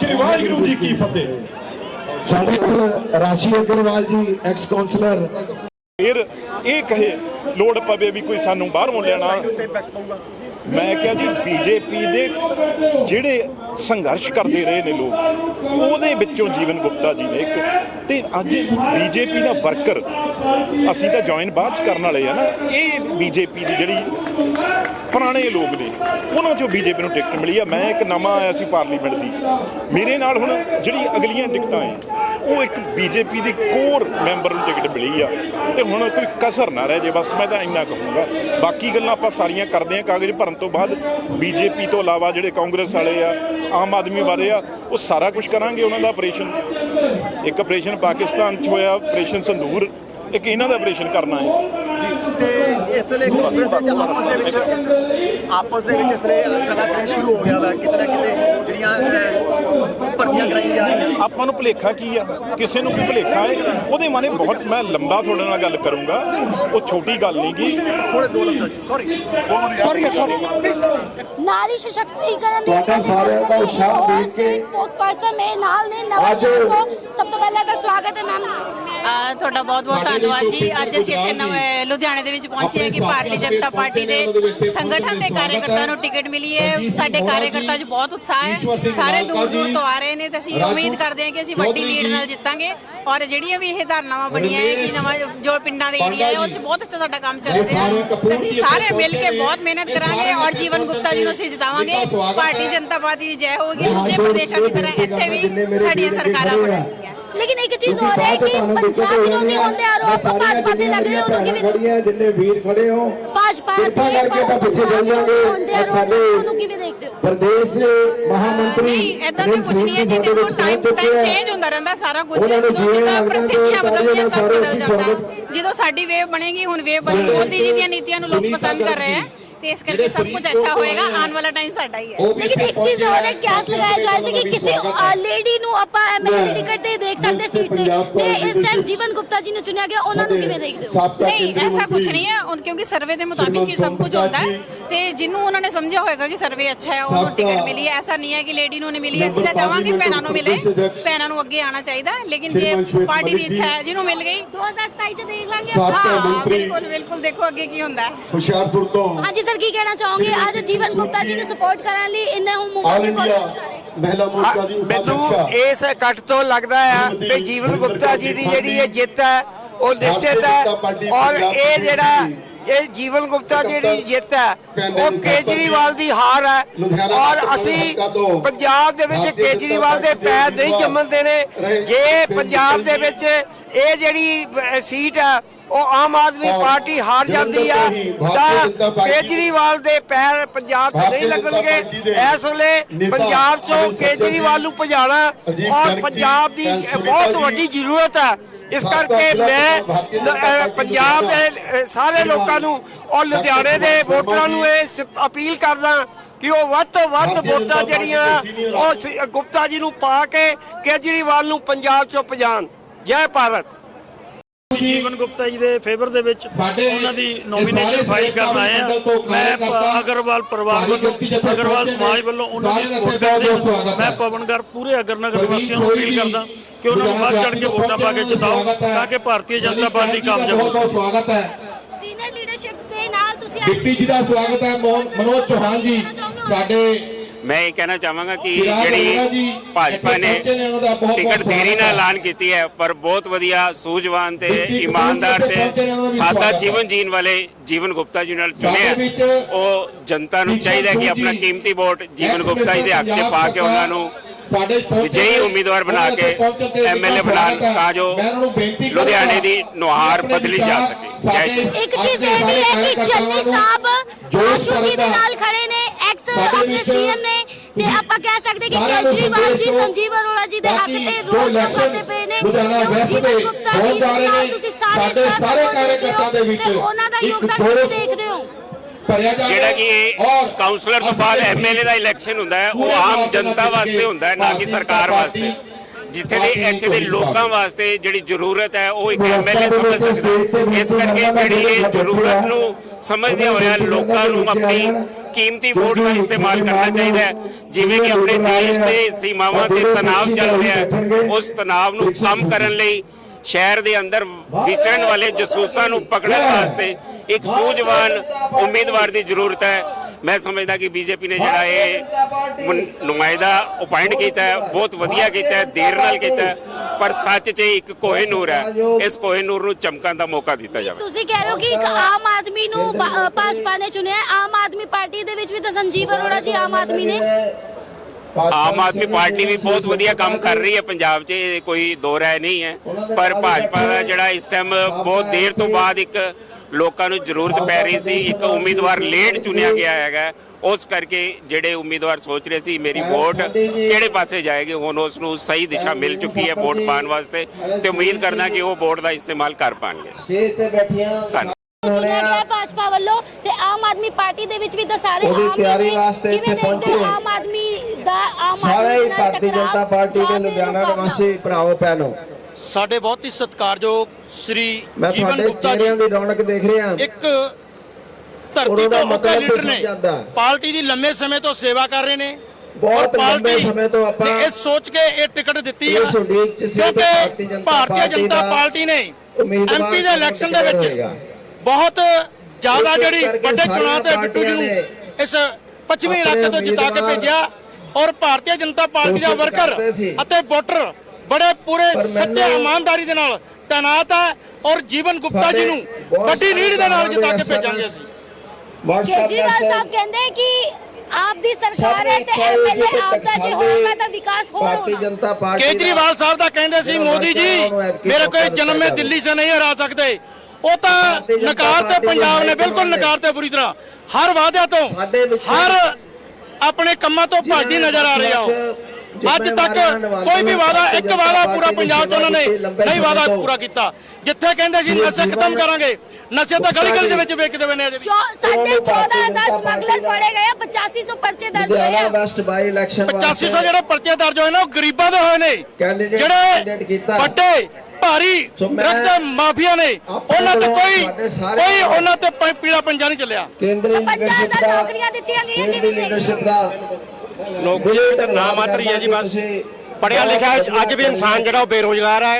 ਸ੍ਰੀ ਵਾਹਿਗੁਰੂ ਜੀ ਕੀ ਫਤਿਹ। ਸਾਡੇ ਕੋਲ ਰਾਸ਼ੀ ਅਗਰਵਾਲ ਜੀ ਐਕਸ ਕਾਉਂਸਲਰ ਫਿਰ ਇਹ ਕਹੇ ਲੋੜ ਪਵੇ ਵੀ ਕੋਈ ਸਾਨੂੰ ਬਾਹਰੋਂ ਲੈਣਾ ਮੈਂ ਕਿਹਾ ਜੀ ਬੀਜੇਪੀ ਦੇ ਜਿਹੜੇ ਸੰਘਰਸ਼ ਕਰਦੇ ਰਹੇ ਨੇ ਲੋਕ। ਉਹਦੇ ਵਿੱਚੋਂ ਜੀਵਨ ਗੁਪਤਾ ਜੀ ਨੇ ਇੱਕ ਤੇ ਅੱਜ ਬੀਜੇਪੀ ਦਾ ਵਰਕਰ ਅਸੀਂ ਤਾਂ ਜੁਆਇਨ ਬਾਅਦ ਚ ਕਰਨ ਵਾਲੇ ਆ ਨਾ, ਇਹ ਬੀਜੇਪੀ ਦੀ ਜਿਹੜੀ ਪੁਰਾਣੇ ਲੋਕ ਨੇ, ਉਹਨਾਂ ਚੋਂ ਬੀਜੇਪੀ ਨੂੰ ਟਿਕਟ ਮਿਲੀ ਆ। ਮੈਂ ਇੱਕ ਨਵਾਂ ਆਇਆ ਸੀ ਪਾਰਲੀਮੈਂਟ ਦੀ। ਮੇਰੇ ਨਾਲ ਹੁਣ ਜਿਹੜੀ ਅਗਲੀਆਂ ਟਿਕਟਾਂ ਹੈ ਉਹ ਇੱਕ ਬੀਜੇਪੀ ਦੇ ਕੋਰ ਮੈਂਬਰ ਨੂੰ ਟਿਕਟ ਮਿਲੀ ਆ। ਤੇ ਹੁਣ ਕੋਈ ਕਸਰ ਨਾ ਰਹਿ ਜੇ, ਬਸ ਮੈਂ ਤਾਂ ਇੰਨਾ ਕਹੂੰਗਾ। ਬਾਕੀ ਗੱਲਾਂ ਆਪਾਂ ਸਾਰੀਆਂ ਕਰਦੇ ਆ ਕਾਗਜ਼ ਭਰਨ ਤੋਂ ਬਾਅਦ। ਬੀਜੇਪੀ ਤੋਂ ਇਲਾਵਾ ਜਿਹੜੇ ਕਾਂਗਰਸ ਵਾਲੇ ਆ ਆਮ ਆਦਮੀ ਵਾਲੇ ਆ, ਉਹ ਸਾਰਾ ਕੁਝ ਕਰਾਂਗੇ ਉਹਨਾਂ ਦਾ ਆਪਰੇਸ਼ਨ ਇੱਕ ਆਪਰੇਸ਼ਨ ਪਾਕਿਸਤਾਨ 'ਚ ਹੋਇਆ ਆਪਰੇਸ਼ਨ ਸੰਧੂਰ ਇੱਕ ਇਹਨਾਂ ਦਾ ਆਪਰੇਸ਼ਨ ਕਰਨਾ ਹੈ। ਤੇ ਇਸ ਵੇਲੇ ਕਾਂਗਰਸ ਦੇ ਵਿੱਚ ਆਪਸ ਦੇ ਵਿੱਚ, ਆਪਸ ਦੇ ਵਿੱਚ ਇਸ ਵੇਲੇ ਕਲਾਕਾਰੀ ਸ਼ੁਰੂ ਹੋ ਗਿਆ ਵਾ, ਕਿਤੇ ਨਾ ਕਿਤੇ ਜਿਹੜੀਆਂ ਭਰਤੀਆਂ ਕਰਾਈਆਂ ਜਾ ਰਹੀਆਂ ਆਪਾਂ ਨੂੰ ਭੁਲੇਖਾ ਕੀ ਆ? ਕਿਸੇ ਨੂੰ ਕੋਈ ਭੁਲੇਖਾ ਹੈ। ਉਹਦੇ ਮਾਨੇ ਬਹੁਤ ਮੈਂ ਲੰਬਾ ਤੁਹਾਡੇ ਨਾਲ ਗੱਲ ਕਰੂੰਗਾ। ਉਹ ਛੋਟੀ ਗੱਲ ਨਹੀਂ ਗੀ। ਥੋੜੇ ਦੋ ਲਫ਼ਜ਼ਾਂ ਸੌਰੀ ਸੌਰੀ ਸੌਰੀ ਨਾਰੀ ਸਸ਼ਕਤੀਕਰਨ ਦੀ ਤੁਹਾਡਾ ਸਾਰਿਆਂ ਦਾ ਉਤਸ਼ਾਹ ਦੇਖ ਕੇ ਸਪੋਕਸਪਰਸਨ ਮੇਰੇ ਨਾਲ ਨੇ ਨਵਾਂ ਅੱਜ- ਸ਼ਹਿਰ ਤੋਂ। ਸਭ ਤੋਂ ਪਹਿਲਾਂ ਤਾਂ ਸਵਾਗਤ ਹੈ ਮੈਮ। ਆ ਤੁਹਾਡਾ ਬਹੁਤ ਬਹੁਤ ਧੰਨਵਾਦ ਜੀ। ਅੱਜ ਅਸੀਂ ਇੱਥੇ ਨਵੇਂ ਲੁਧਿਆਣੇ ਦੇ ਵਿੱਚ ਪਹੁੰਚੇ ਹਾਂ ਕਿ ਭਾਰਤੀ ਜਨਤਾ ਪਾਰਟੀ ਦੇ ਸੰਗਠਨ ਦੇ ਕਾਰਜਕਰਤਾ ਨੂੰ ਟਿਕਟ ਮਿਲੀ ਹੈ। ਸਾਡੇ ਕਾਰਜਕਰਤਾ 'ਚ ਬਹੁਤ ਉਤਸ਼ਾਹ ਹੈ। ਸਾਰੇ ਦੂਰ ਦੂਰ ਤੋਂ ਆ ਰਹੇ ਨੇ ਤੇ ਅਸੀਂ ਉਮੀਦ ਕਰਦੇ ਹਾਂ ਕਿ ਅਸੀਂ ਵੱਡੀ ਲੀਡ ਨਾਲ ਜਿੱਤਾਂਗੇ। ਔਰ ਜਿਹੜੀਆਂ ਵੀ ਇਹ ਧਾਰਨਾਵਾਂ ਬਣੀਆਂ ਹੈ ਕਿ ਨਵਾਂ ਜੋ ਪਿੰਡਾਂ ਦੇ ਏਰੀਆ ਹੈ ਉਹ 'ਚ ਬਹੁਤ ਅੱਛਾ ਸਾਡਾ ਕੰਮ ਚੱਲ ਰਿਹਾ ਤੇ ਅਸੀਂ ਸਾਰੇ ਮਿਲ ਕੇ ਬਹੁਤ ਮਿਹਨਤ ਕਰਾਂਗੇ ਔਰ ਜੀਵਨ ਗੁਪਤਾ ਜੀ ਨੂੰ ਅਸੀਂ ਜਿਤਾਵਾਂਗੇ। ਭਾਰਤੀ ਜਨਤਾ ਪਾਰਟੀ ਦੀ ਜੈ ਹੋਗੀ ਦੂਜੇ ਪ੍ਰਦੇਸ਼ਾਂ ਦੀ ਤਰ੍ਹਾਂ ਇੱਥੇ ਵੀ ਸਾਡੀਆਂ ਸਰਕਾਰਾਂ ਬਣਨਗੀਆਂ ਲੇਕਿਨ ਇੱਕ ਚੀਜ਼ ਹੋਰ ਹੈ ਕਿ ਪੰਜਾਬ ਵਿਰੋਧੀ ਹੁੰਦੇ ਆਰੋਪ ਭਾਜਪਾ ਦੇ ਲੱਗ ਰਹੇ ਉਹਨਾਂ ਕਿਵੇਂ ਖੜੀਆਂ ਜਿੰਨੇ ਵੀਰ ਖੜੇ ਹੋ ਭਾਜਪਾ ਕਿਰਪਾ ਦੇ ਕਰਕੇ ਆਪਾਂ ਪਿੱਛੇ ਚੱਲ ਜਾਵਾਂਗੇ ਹੁੰਦੇ ਅੱਜ ਆਰੋਪ ਸਾਡੇ ਉਹਨੂੰ ਕਿਵੇਂ ਦੇਖਦੇ ਹੋ? ਪ੍ਰਦੇਸ਼ ਦੇ ਮਹਾਮੰਤਰੀ ਇਦਾਂ ਦਾ ਕੁਝ ਨਹੀਂ ਹੈ ਜੀ ਦੇਖੋ ਟਾਈਮ ਟਾਈਮ ਚੇਂਜ ਹੁੰਦਾ ਰਹਿੰਦਾ ਸਾਰਾ ਕੁਝ ਕਿ ਬਦਲਦੀਆਂ ਸਭ ਬਦਲ ਜਾਂਦਾ। ਜਦੋਂ ਸਾਡੀ ਵੇਵ ਬਣੇਗੀ ਹੁਣ ਵੇਵ ਬਣੀ ਮੋਦੀ ਜੀ ਦੀਆਂ ਨੀਤੀਆਂ ਨੂੰ ਲੋਕ ਪਸੰਦ ਕਰ ਰਹੇ ਹੈ। ਤੇ ਇਸ ਕਰਕੇ ਸਭ ਕੁਝ ਅੱਛਾ ਹੋਏਗਾ ਆਉਣ ਵਾਲਾ ਟਾਈਮ ਸਾਡਾ ਹੀ ਹੈ ਲੇਕਿਨ ਇੱਕ ਚੀਜ਼ ਹੋਰ ਹੈ ਕਿਆਸ ਲਗਾਇਆ ਜਾ ਸੀ ਕਿ ਕਿਸੇ ਲੇਡੀ ਨੂੰ ਆਪਾਂ ਐਮਐਲਏ ਦੀ ਟਿਕਟ ਤੇ ਦੇਖ ਸਕਦੇ ਸੀਟ ਤੇ ਤੇ ਇਸ ਟਾਈਮ ਜੀਵਨ ਗੁਪਤਾ ਜੀ ਨੂੰ ਚੁਣਿਆ ਗਿਆ ਉਹਨਾਂ ਨੂੰ ਕਿਵੇਂ ਦੇਖਦੇ ਹੋ ਨਹੀਂ ਐਸਾ ਕੁਝ ਨਹੀਂ ਹੈ ਕਿਉਂਕਿ ਸਰਵੇ ਦੇ ਮੁਤਾਬਿਕ ਹੀ ਸਭ ਕੁਝ ਹੁੰਦਾ ਹੈ ਤੇ ਜਿਹਨੂੰ ਉਹਨਾਂ ਨੇ ਸਮਝਿਆ ਹੋਏਗਾ ਕਿ ਸਰਵੇ ਅੱਛਾ ਹੈ ਉਹਨੂੰ ਟਿਕਟ ਮਿਲੀ ਹੈ ਐਸਾ ਨਹੀਂ ਹੈ ਕਿ ਲੇਡੀ ਨੂੰ ਨਹੀਂ ਮਿਲੀ ਅਸੀਂ ਤਾਂ ਚਾਹਾਂਗੇ ਭੈਣਾਂ ਨੂੰ ਮਿਲੇ ਭੈਣਾਂ ਨੂੰ ਅੱਗੇ ਆਉਣਾ ਚਾਹੀਦਾ। ਲੇਕਿਨ ਜੇ ਪਾਰਟੀ ਦੀ ਇੱਛਾ ਹੈ ਜਿਹਨੂੰ ਮਿਲ ਗਈ 2027 ਚ ਦੇਖ ਲਾਂਗੇ ਹਾਂ ਬਿਲਕੁਲ ਬਿਲਕੁਲ ਦੇਖੋ ਅੱਗੇ ਕੀ ਹੁੰਦਾ ਹੈ ਹੁਸ਼ਿਆਰਪੁਰ ਤੋਂ ਹਾਂਜੀ ਸਰ ਕੀ ਕਹਿਣਾ ਚਾਹੋਗੇ? ਅੱਜ ਜੀਵਨ ਗੁਪਤਾ ਜੀ ਨੂੰ ਸਪੋਰਟ ਕਰਨ ਲਈ ਮੌਕੇ ਇੰਡੀਆ ਪਹੁੰਚੇ ਸਾਰੇ। ਮਹਿਲਾ ਮੋਰਚਾ ਦੀ ਮੈਨੂੰ ਇਸ ਇਕੱਠ ਤੋਂ ਲੱਗਦਾ ਆ ਕਿ ਜੀਵਨ ਗੁਪਤਾ ਜੀ ਦੀ ਜਿਹੜੀ ਇਹ ਜਿੱਤ ਹੈ ਉਹ ਨਿਸ਼ਚਿਤ ਹੈ ਔਰ ਇਹ ਜਿਹੜਾ ਇਹ ਜੀਵਨ ਗੁਪਤਾ ਜਿਹੜੀ ਜਿੱਤ ਹੈ ਉਹ ਕੇਜਰੀਵਾਲ ਦੀ ਹਾਰ ਹੈ। ਔਰ ਅਸੀਂ ਪੰਜਾਬ ਦੇ ਵਿੱਚ ਕੇਜਰੀਵਾਲ ਦੇ ਪੈਰ ਨਹੀਂ ਜੰਮਣ ਦੇਣੇ। ਜੇ ਪੰਜਾਬ ਦੇ ਵਿੱਚ ਇਹ ਜਿਹੜੀ ਸੀਟ ਆ ਉਹ ਆਮ ਆਦਮੀ ਪਾਰਟੀ ਹਾਰ ਜਾਂਦੀ ਆ ਤਾਂ ਕੇਜਰੀਵਾਲ ਦੇ ਪੈਰ ਪੰਜਾਬ 'ਚ ਨਹੀਂ ਲੱਗਣਗੇ। ਇਸ ਵੇਲੇ ਪੰਜਾਬ 'ਚੋਂ ਕੇਜਰੀਵਾਲ ਨੂੰ ਭਜਾਣਾ ਔਰ ਪੰਜਾਬ ਦੀ ਬਹੁਤ ਵੱਡੀ ਜ਼ਰੂਰਤ ਹੈ। ਇਸ ਕਰਕੇ ਮੈਂ ਪੰਜਾਬ ਦੇ ਸਾਰੇ ਲੋਕਾਂ ਨੂੰ ਔਰ ਲੁਧਿਆਣੇ ਦੇ ਵੋਟਰਾਂ ਨੂੰ ਇਹ ਅਪੀਲ ਕਰਦਾ ਕਿ ਉਹ ਵੱਧ ਤੋਂ ਵੱਧ ਵੋਟਾਂ ਜਿਹੜੀਆਂ ਉਹ ਗੁਪਤਾ ਜੀ ਨੂੰ ਪਾ ਕੇ ਕੇਜਰੀਵਾਲ ਨੂੰ ਪੰਜਾਬ 'ਚੋਂ ਭਜਾਣ। ਜੈ ਭਾਰਤ। ਜੀਵਨ ਗੁਪਤਾ ਜੀ ਦੇ ਫੇਵਰ ਦੇ ਵਿੱਚ ਉਹਨਾਂ ਦੀ ਨੋਮੀਨੇਸ਼ਨ ਫਾਈਲ ਕਰਨ ਆਏ ਆ ਮੈਂ ਅਗਰਵਾਲ ਪਰਿਵਾਰ ਵੱਲੋਂ ਅਗਰਵਾਲ ਸਮਾਜ ਵੱਲੋਂ ਉਹਨਾਂ ਦੀ ਸਪੋਰਟ ਕਰਦੇ ਹਾਂ। ਮੈਂ ਪਵਨ ਗਰ ਪੂਰੇ ਅਗਰਨਗਰ ਵਾਸੀਆਂ ਨੂੰ ਅਪੀਲ ਕਰਦਾ ਕਿ ਉਹਨਾਂ ਨੂੰ ਵੱਧ ਚੜ ਕੇ ਵੋਟਾਂ ਪਾ ਕੇ ਜਿਤਾਓ ਤਾਂ ਕਿ ਭਾਰਤੀ ਜਨਤਾ ਪਾਰਟੀ ਕਾਮਯਾਬ ਹੋ ਸਕੇ। ਸਵਾਗਤ ਹੈ। ਸੀਨੀਅਰ ਲੀਡਰਸ਼ਿਪ ਦੇ ਨਾਲ ਤੁਸੀਂ ਅੱਜ ਡਿਪਟੀ ਜੀ ਦਾ ਸਵਾਗਤ ਹੈ। ਮਨੋਜ ਚੌਹਾਨ ਜੀ ਸਾਡੇ ਮੈਂ ਇਹ ਕਹਿਣਾ ਚਾਹਾਂਗਾ ਕਿ ਜਿਹੜੀ ਭਾਜਪਾ ਨੇ ਟਿਕਟ ਦੇਰੀ ਨਾਲ। ਐਲਾਨ ਕੀਤੀ ਹੈ ਪਰ ਬਹੁਤ ਵਧੀਆ ਸੂਝਵਾਨ ਤੇ ਇਮਾਨਦਾਰ ਤੇ ਸਾਦਾ। ਜੀਵਨ ਜੀਣ ਵਾਲੇ ਜੀਵਨ ਗੁਪਤਾ ਜੀ ਨਾਲ ਚੁਣਿਆ ਉਹ ਜਨਤਾ ਨੂੰ ਚਾਹੀਦਾ ਕਿ ਆਪਣਾ ਕੀਮਤੀ ਵੋਟ ਜੀਵਨ ਗੁਪਤਾ ਜੀ ਦੇ ਹੱਕ 'ਚ ਪਾ ਕੇ ਉਹਨਾਂ ਨੂੰ ਵਿਜੇਈ ਉਮੀਦਵਾਰ ਬਣਾ ਕੇ ਐਮਐਲਏ ਹੈ। ਤਾਂ ਜੋ ਲੁਧਿਆਣੇ ਦੀ ਨੁਹਾਰ ਬਦਲੀ ਜਾ ਸਕੇ। ਇੱਕ ਚੀਜ਼ ਇਹ ਵੀ ਹੈ ਕਿ ਚੰਨੀ ਸਾਹਿਬ ਆਸ਼ੂ ਜੀ ਦੇ ਨਾਲ ਖੜੇ ਆਪਣੇ ਸੀਐਮ ਨੇ ਤੇ ਆਪਾਂ ਕਹਿ ਸਕਦੇ ਕਿ ਕੇਜਰੀਵਾਲ ਜੀ ਸੰਜੀਵ ਅਰੋੜਾ ਜੀ ਦੇ ਹੱਕ ਤੇ ਰੋਡ ਸ਼ੋ ਕਰਦੇ ਪਏ ਨੇ ਲੁਧਿਆਣਾ ਤੇ ਵੈਸਟ ਜੀਵਨ ਦੇ ਗੁਪਤਾ ਬਹੁਤ ਜੀ ਜਾ ਰਹੇ ਨਾਲ ਨੇ ਤੁਸੀਂ ਸਾਰੇ ਸਾਡੇ ਸਾਥ ਸਾਰੇ ਦਿੰਦੇ ਹੋ ਕਾਰਜਕਰਤਾ ਦੇ ਵਿੱਚ ਤੇ ਉਹਨਾਂ ਦਾ ਇੱਕ ਯੋਗਦਾਨ ਦੋ- ਕਿਵੇਂ ਦੇਖਦੇ ਹੋ? ਭਰਿਆ ਜਾ ਜਿਹੜਾ ਕਿ ਕਾਉਂਸਲਰ ਤੋਂ ਬਾਅਦ ਐਮਐਲਏ ਦਾ ਇਲੈਕਸ਼ਨ ਹੁੰਦਾ ਹੈ ਉਹ ਆਮ ਜਨਤਾ ਵਾਸਤੇ ਹੁੰਦਾ ਹੈ ਨਾ ਕਿ ਸਰਕਾਰ ਵਾਸਤੇ। ਜਿੱਥੇ ਦੇ ਇੱਥੇ ਦੇ ਲੋਕਾਂ ਵਾਸਤੇ ਜਿਹੜੀ ਜ਼ਰੂਰਤ ਹੈ ਉਹ ਇੱਕ ਐਮਐਲਏ ਸਮਝ ਸਕਦਾ। ਇਸ ਕਰਕੇ ਜਿਹੜੀ ਇਹ ਜ਼ਰੂਰਤ ਨੂੰ ਸਮਝਦੇ ਹੋਇਆ ਲੋਕਾਂ ਨੂੰ ਆਪਣੀ ਕੀਮਤੀ ਵੋਟ ਦਾ ਇਸਤੇਮਾਲ ਕਰਨਾ ਚਾਹੀਦਾ ਹੈ। ਜਿਵੇਂ ਕਿ ਆਪਣੇ ਦੇਸ਼ ਦੇ ਸੀਮਾਵਾਂ ਤੇ ਤਣਾਅ ਚੱਲ ਰਿਹਾ ਹੈ। ਉਸ ਤਣਾਅ ਨੂੰ ਕਮ ਕਰਨ ਲਈ ਸ਼ਹਿਰ ਦੇ ਅੰਦਰ ਵਿਚਰਨ ਵਾਲੇ ਜਸੂਸਾਂ ਨੂੰ ਪਕੜਨ ਵਾਸਤੇ ਇੱਕ ਸੂਝਵਾਨ ਉਮੀਦਵਾਰ ਦੀ ਜ਼ਰੂਰਤ ਹੈ। ਮੈਂ ਸਮਝਦਾ ਕਿ ਬੀਜੇਪੀ ਨੇ ਜਿਹੜਾ ਇਹ ਨੁਮਾਇੰਦਾ ਅਪਾਇੰਟ ਕੀਤਾ ਹੈ ਬਹੁਤ ਵਧੀਆ ਕੀਤਾ ਹੈ ਦੇਰ ਨਾਲ ਕੀਤਾ ਹੈ ਪਰ ਸੱਚ 'ਚ ਇੱਕ ਕੋਹਿਨੂਰ ਹੈ। ਇਸ ਕੋਹਿਨੂਰ ਨੂੰ ਚਮਕਣ ਦਾ ਮੌਕਾ ਦਿੱਤਾ ਜਾਵੇ। ਤੁਸੀਂ ਕਹਿ ਰਹੇ ਹੋ ਕਿ ਇੱਕ ਆਮ ਆਦਮੀ ਨੂੰ ਭਾਜਪਾ ਨੇ ਚੁਣਿਆ। ਆਮ ਆਦਮੀ ਪਾਰਟੀ ਦੇ ਵਿੱਚ ਵੀ ਤਾਂ ਸੰਜੀਵ ਅਰੋੜਾ ਜੀ ਆਮ ਆਦਮੀ ਨੇ। ਆਮ ਆਦਮੀ ਪਾਰਟੀ ਵੀ ਬਹੁਤ ਵਧੀਆ ਕੰਮ ਕਰ ਰਹੀ ਹੈ ਪੰਜਾਬ 'ਚ ਕੋਈ ਦੋ ਰਾਏ ਨਹੀਂ ਹੈ। ਪਰ ਭਾਜਪਾ ਦਾ ਜਿਹੜਾ ਇਸ ਟਾਈਮ ਬਹੁਤ ਦੇਰ ਤੋਂ ਬਾਅਦ ਇੱਕ ਲੋਕਾਂ ਨੂੰ ਜ਼ਰੂਰਤ ਪੈ ਰਹੀ ਸੀ ਇੱਕ ਉਮੀਦਵਾਰ ਲੇਟ ਚੁਣਿਆ ਗਿਆ ਹੈਗਾ ਉਸ ਕਰਕੇ ਜਿਹੜੇ ਉਮੀਦਵਾਰ ਸੋਚ ਰਹੇ ਸੀ ਮੇਰੀ ਵੋਟ ਕਿਹੜੇ ਪਾਸੇ ਜਾਏਗੀ ਹੁਣ ਉਸ ਨੂੰ ਸਹੀ ਦਿਸ਼ਾ ਮਿਲ ਚੁੱਕੀ ਹੈ ਵੋਟ ਪਾਉਣ ਵਾਸਤੇ ਤੇ ਉਮੀਦ ਕਰਦਾ ਕਿ ਉਹ ਵੋਟ ਦਾ ਇਸਤੇਮਾਲ ਕਰ ਪਾਣਗੇ ਸਟੇਜ ਤੇ ਬੈਠੀਆਂ ਧੰਨਵਾਦ ਚੁਣਿਆ ਗਿਆ ਹੈ ਭਾਜਪਾ ਵੱਲੋਂ ਤੇ ਆਮ ਆਦਮੀ ਪਾਰਟੀ ਦੇ ਵਿੱਚ ਵੀ ਤਾਂ ਸਾਰੇ ਉਹਦੀ ਆਮ ਹੀ ਤਿਆਰੀ ਨੇ। ਵਾਸਤੇ ਕਿਵੇਂ ਇੱਥੇ ਦੇਖਦੇ ਹੋ ਪਹੁੰਚੇ। ਆਮ ਆਦਮੀ ਦਾ ਆਮ ਸਾਰੇ ਆਦਮੀ ਹੀ ਨਾਲ ਭਾਰਤੀ ਜਨਤਾ ਪਾਰਟੀ ਦੇ ਲੁਧਿਆਣਾ? ਨਿਵਾਸੀ ਭਰਾਵੋ ਭੈਣੋ ਸਾਡੇ ਬਹੁਤ ਹੀ ਸਤਿਕਾਰਯੋਗ ਸ੍ਰੀ ਮੈਂ ਜੀਵਨ ਤੁਹਾਡੇ ਗੁਪਤਾ ਚਿਹਰਿਆਂ ਜੀ ਦੀ ਰੌਣਕ ਦੇਖ ਰਿਹਾ ਇੱਕ ਧਰਤੀ ਉਹਨਾਂ ਦਾ ਤੋਂ ਲੀਡਰ ਨੇ ਜਾਂਦਾ। ਪਾਰਟੀ ਦੀ ਲੰਮੇ ਸਮੇਂ ਤੋਂ ਸੇਵਾ ਕਰ ਰਹੇ ਨੇ ਬਹੁਤ ਲੰਬੇ ਪਾਰਟੀ ਸਮੇਂ ਤੋਂ ਆਪਾਂ ਨੇ ਇਹ ਸੋਚ ਕੇ ਇਹ ਟਿਕਟ ਦਿੱਤੀ ਆ ਇਸ ਉਡੀਕ 'ਚ ਸੀ ਕਿ ਭਾਰਤੀ ਕਿਉਂਕਿ ਜਨਤਾ ਭਾਰਤੀ ਪਾਰਟੀ ਜਨਤਾ ਦਾ ਪਾਰਟੀ ਨੇ ਉਮੀਦਵਾਰ ਐਮਪੀ ਦੇ ਇਲੈਕਸ਼ਨ ਦੇ ਵਿੱਚ ਹੋਏਗਾ। ਬਹੁਤ ਜ਼ਿਆਦਾ ਜਿਹੜੀ ਕਰਕੇ ਵੱਡੇ ਸਾਰੀਆਂ ਚੁਣਾਵ ਤੇ ਬਿੱਟੂ ਜੀ ਪਾਰਟੀਆਂ ਨੂੰ ਇਸ ਪੱਛਮੀ ਆਪਣੇ ਇਲਾਕੇ ਤੋਂ ਜਿਤਾ ਕੇ ਉਮੀਦਵਾਰ ਭੇਜਿਆ ਔਰ ਭਾਰਤੀ ਜਨਤਾ ਪਾਰਟੀ ਦਾ ਕੋਸ਼ਿਸ਼ ਵਰਕਰ ਕਰਦੇ ਸੀ। ਅਤੇ ਵੋਟਰ ਬੜੇ ਪੂਰੇ ਸੱਚੇ ਮੈਨੂੰ ਇਮਾਨਦਾਰੀ ਦੇ ਨਾਲ ਤਾਇਨਾਤ ਹੈ ਔਰ ਜੀਵਨ ਗੁਪਤਾ ਜੀ ਨੂੰ ਵੱਡੀ ਲੀਡ ਦੇ ਨਾਲ ਜਿਤਾ ਕੇ ਭੇਜਾਂਗੇ ਅਸੀਂ। ਮੈਸੇਜ ਸਾਹਿਬ ਕਹਿੰਦੇ ਕਿ ਆਪ ਦੀ ਸਰਕਾਰ ਹੈ ਤੇ ਐਮਐਲਏ ਆਪ ਦਾ ਜੇ ਹੋਏਗਾ ਤਾਂ ਵਿਕਾਸ ਹੋਰ ਭਾਰਤੀ ਹੋਣਾ। ਜਨਤਾ ਪਾਰਟੀ ਕੇਜਰੀਵਾਲ ਸਾਹਿਬ ਦਾ ਕਹਿੰਦੇ ਸੀ ਮੋਦੀ ਜੀ ਮੇਰੇ ਕੋਈ ਜਨਮ ਮੈਂ। ਦਿੱਲੀ ਸੇ ਨਹੀਂ ਹਰਾ ਸਕਦੇ। ਉਹ ਤਾਂ ਨਕਾਰ ਤੇ ਪੰਜਾਬ ਨੇ ਬਿਲਕੁਲ ਨਕਾਰ ਤੇ ਬੁਰੀ ਤਰ੍ਹਾਂ। ਹਰ ਵਾਅਦਿਆਂ ਤੋਂ ਹਰ ਆਪਣੇ ਕੰਮਾਂ ਤੋਂ ਭੱਜਦੀ ਨਜ਼ਰ ਆ ਰਹੀ। ਆ ਅੱਜ ਤੱਕ ਕੋਈ ਵੀ ਵਾਅਦਾ ਇੱਕ ਵਾਅਦਾ ਪੂਰਾ ਪੰਜਾਬ 'ਚ ਉਹਨਾਂ ਨੇ ਨਹੀਂ ਵਾਅਦਾ ਪੂਰਾ ਕੀਤਾ। ਜਿੱਥੇ ਕਹਿੰਦੇ ਸੀ ਨਸ਼ੇ ਖਤਮ ਕਰਾਂਗੇ ਨਸ਼ੇ ਤਾਂ ਗਲੀ ਗਲੀ ਦੇ ਵਿੱਚ ਵੇਚਦੇ ਪਏ ਨੇ ਅਜੇ ਵੀ ਚੌ- ਸਾਢੇ 14000 ਸਮਗਲਰ ਫੜੇ ਗਏ ਆ, 8500 ਪਰਚੇ ਦਰਜ ਹੋਏ ਲੁਧਿਆਣਾ ਆ ਵੈਸਟ ਬਾਈ ਇਲੈਕਸ਼ਨ 8500 ਜਿਹੜੇ ਪਰਚੇ ਦਰਜ ਹੋਏ ਨੇ ਉਹ ਗਰੀਬਾਂ ਦੇ ਹੋਏ ਨੇ। ਜਿਹੜੇ ਕੀਤਾ। ਵੱਡੇ ਭਾਰੀ ਸੋ ਮੈਂ ਡਰੱਗ ਦੇ ਮਾਫੀਆ ਨੇ ਉਹਨਾਂ ਤੇ ਕੋਈ ਕੋਈ ਉਹਨਾਂ ਤੇ ਪ- ਪੀਲਾ ਪੰਜਾ ਨਹੀਂ ਚੱਲਿਆ। ਕੇਂਦਰੀ 56,000 ਲੀਡਰਸ਼ਿਪ ਦਾ ਨੌਕਰੀਆਂ ਦਿੱਤੀਆਂ ਗਈਆਂ ਕਿਵੇਂ ਲੀਡਰਸ਼ਿਪ ਦਾ ਨੌਕਰੀ ਤਾਂ ਨਾ ਮਾਤਰ ਹੀ ਹੈ ਜੀ ਬਸ। ਪੜਿਆ ਲਿਖਿਆ ਅੱਜ ਵੀ ਇਨਸਾਨ ਜਿਹੜਾ ਉਹ ਬੇਰੋਜ਼ਗਾਰ ਹੈ।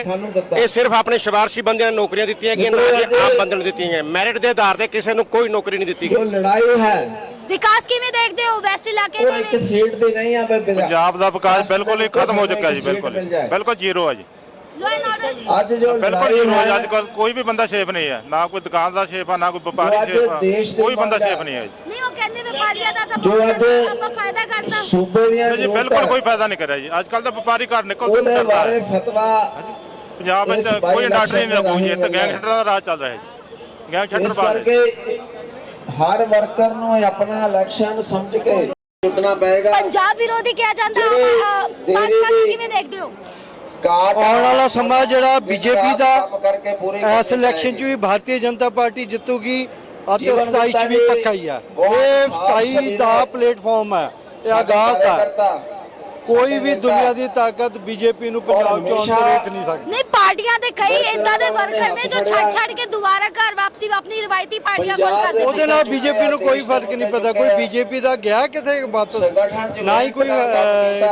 ਇਹ ਸਿਰਫ ਆਪਣੇ ਸਿਫਾਰਸ਼ੀ ਬੰਦਿਆਂ ਨੂੰ ਨੌਕਰੀਆਂ ਦਿੱਤੀਆਂ ਕਿ ਆਮ ਬੰਦੇ ਨੂੰ ਦਿੱਤੀਆਂ ਗਈਆਂ ਮੈਰਿਟ ਦੇ ਆਧਾਰ ਤੇ ਕਿਸੇ ਨੂੰ ਕੋਈ ਨੌਕਰੀ ਨਹੀਂ ਦਿੱਤੀ ਗਈ। ਲੜਾਈ ਹੈ। ਵਿਕਾਸ ਕਿਵੇਂ ਦੇਖਦੇ ਹੋ? ਵੈਸਟ ਇਲਾਕੇ ਦੇ ਇੱਕ ਸੀਟ ਦੀ ਨਹੀਂ ਆ ਪੰਜਾਬ ਦਾ ਵਿਕਾਸ ਬਿਲਕੁਲ ਹੀ ਖਤਮ ਹੋ ਚੁੱਕਾ ਜੀ ਬਿਲਕੁਲ। ਬਿਲਕੁਲ ਜ਼ੀਰੋ ਹੈ ਜੀ। ਅੱਜ ਜੋ ਬਿਲਕੁਲ ਹੈ ਹੈ ਅੱਜ ਕੱਲ ਕੋਈ ਵੀ ਬੰਦਾ ਸੇਫ ਨਹੀਂ ਹੈ। ਨਾ ਕੋਈ ਦੁਕਾਨ ਦਾ ਸੇਫ ਆ ਨਾ ਕੋਈ ਜੋ ਵਪਾਰੀ ਸੇਫ ਆ। ਕੋਈ ਬੰਦਾ ਸੇਫ ਨਹੀਂ ਹੈ ਜੀ। ਨਹੀਂ ਉਹ ਕਹਿੰਦੇ ਵਪਾਰੀਆਂ ਦਾ ਤਾਂ ਜੋ ਅੱਜ ਆਪਾਂ ਫਾਇਦਾ ਕਰਤਾ ਸੂਬੇ ਦੀਆਂ ਜੀ ਬਿਲਕੁਲ ਕੋਈ ਫਾਇਦਾ ਨਹੀਂ ਕਰਿਆ ਜੀ। ਅੱਜ ਕੱਲ ਤਾਂ ਵਪਾਰੀ ਘਰ ਨਿਕਲਦੇ ਉਹਦੇ ਨੂੰ ਡਰਦਾ ਬਾਰੇ ਹੈ ਫਤਵਾ ਪੰਜਾਬ ਵਿੱਚ ਕੋਈ ਇੰਡਸਟਰੀ ਨਹੀਂ ਲੱਗੂ ਜੀ ਇੱਥੇ ਗੈਂਗਸਟਰਾਂ ਦਾ ਰਾਜ ਚੱਲ ਰਿਹਾ ਜੀ। ਗੈਂਗਸਟਰ ਇਸ ਬਾਦ ਕਰਕੇ ਹਰ ਵਰਕਰ ਨੂੰ ਇਹ ਆਪਣਾ ਇਲੈਕਸ਼ਨ ਸਮਝ ਕੇ ਜੁਟਣਾ ਪਏਗਾ। ਪੰਜਾਬ ਵਿਰੋਧੀ ਕਿਹਾ ਜਾਂਦਾ ਭਾਜਪਾ ਨੂੰ ਕਿਵੇਂ ਦੇਖਦੇ ਹੋ? ਆਉਣ ਵਾਲਾ ਸਮਾਂ ਜਿਹੜਾ ਬੀਜੇਪੀ ਦਾ ਇਸ ਇਲੈਕਸ਼ਨ 'ਚ ਵੀ ਭਾਰਤੀ ਜਨਤਾ ਪਾਰਟੀ ਜਿੱਤੂਗੀ ਅਤੇ ਜੀਵਨ 27 'ਚ ਵੀ ਪੱਕਾ ਹੀ ਆ ਇਹ ਸਾਫ਼ 27 ਦਾ ਪਲੇਟਫਾਰਮ ਹੈ। ਇਹ ਆਗਾਜ਼ ਹੈ। ਕੋਈ ਵੀ ਦੁਨੀਆ ਦੀ ਤਾਕਤ ਬੀਜੇਪੀ ਨੂੰ ਪੰਜਾਬ 'ਚ ਆਉਣ ਤੋਂ ਰੋਕ ਨਹੀਂ ਸਕਦੀ। ਨਹੀਂ ਪਾਰਟੀਆਂ ਦੇ ਕਈ ਇਦਾਂ ਦੇ ਵਰਕਰ ਨੇ ਜੋ ਛੱਡ ਛੱਡ ਕੇ ਦੁਬਾਰਾ ਘਰ ਵਾਪਸੀ ਆਪਣੀ ਰਵਾਇਤੀ ਪਾਰਟੀਆਂ ਕੋਲ ਕਰਦੇ ਉਹਦੇ ਨਾਲ ਬੀਜੇਪੀ ਨੂੰ ਕੋਈ ਫ਼ਰਕ ਨਹੀਂ ਪੈਂਦਾ। ਕੋਈ ਬੀਜੇਪੀ ਦਾ ਗਿਆ ਕਿਤੇ ਵਾਪਸ ਨਾ ਹੀ ਕੋਈ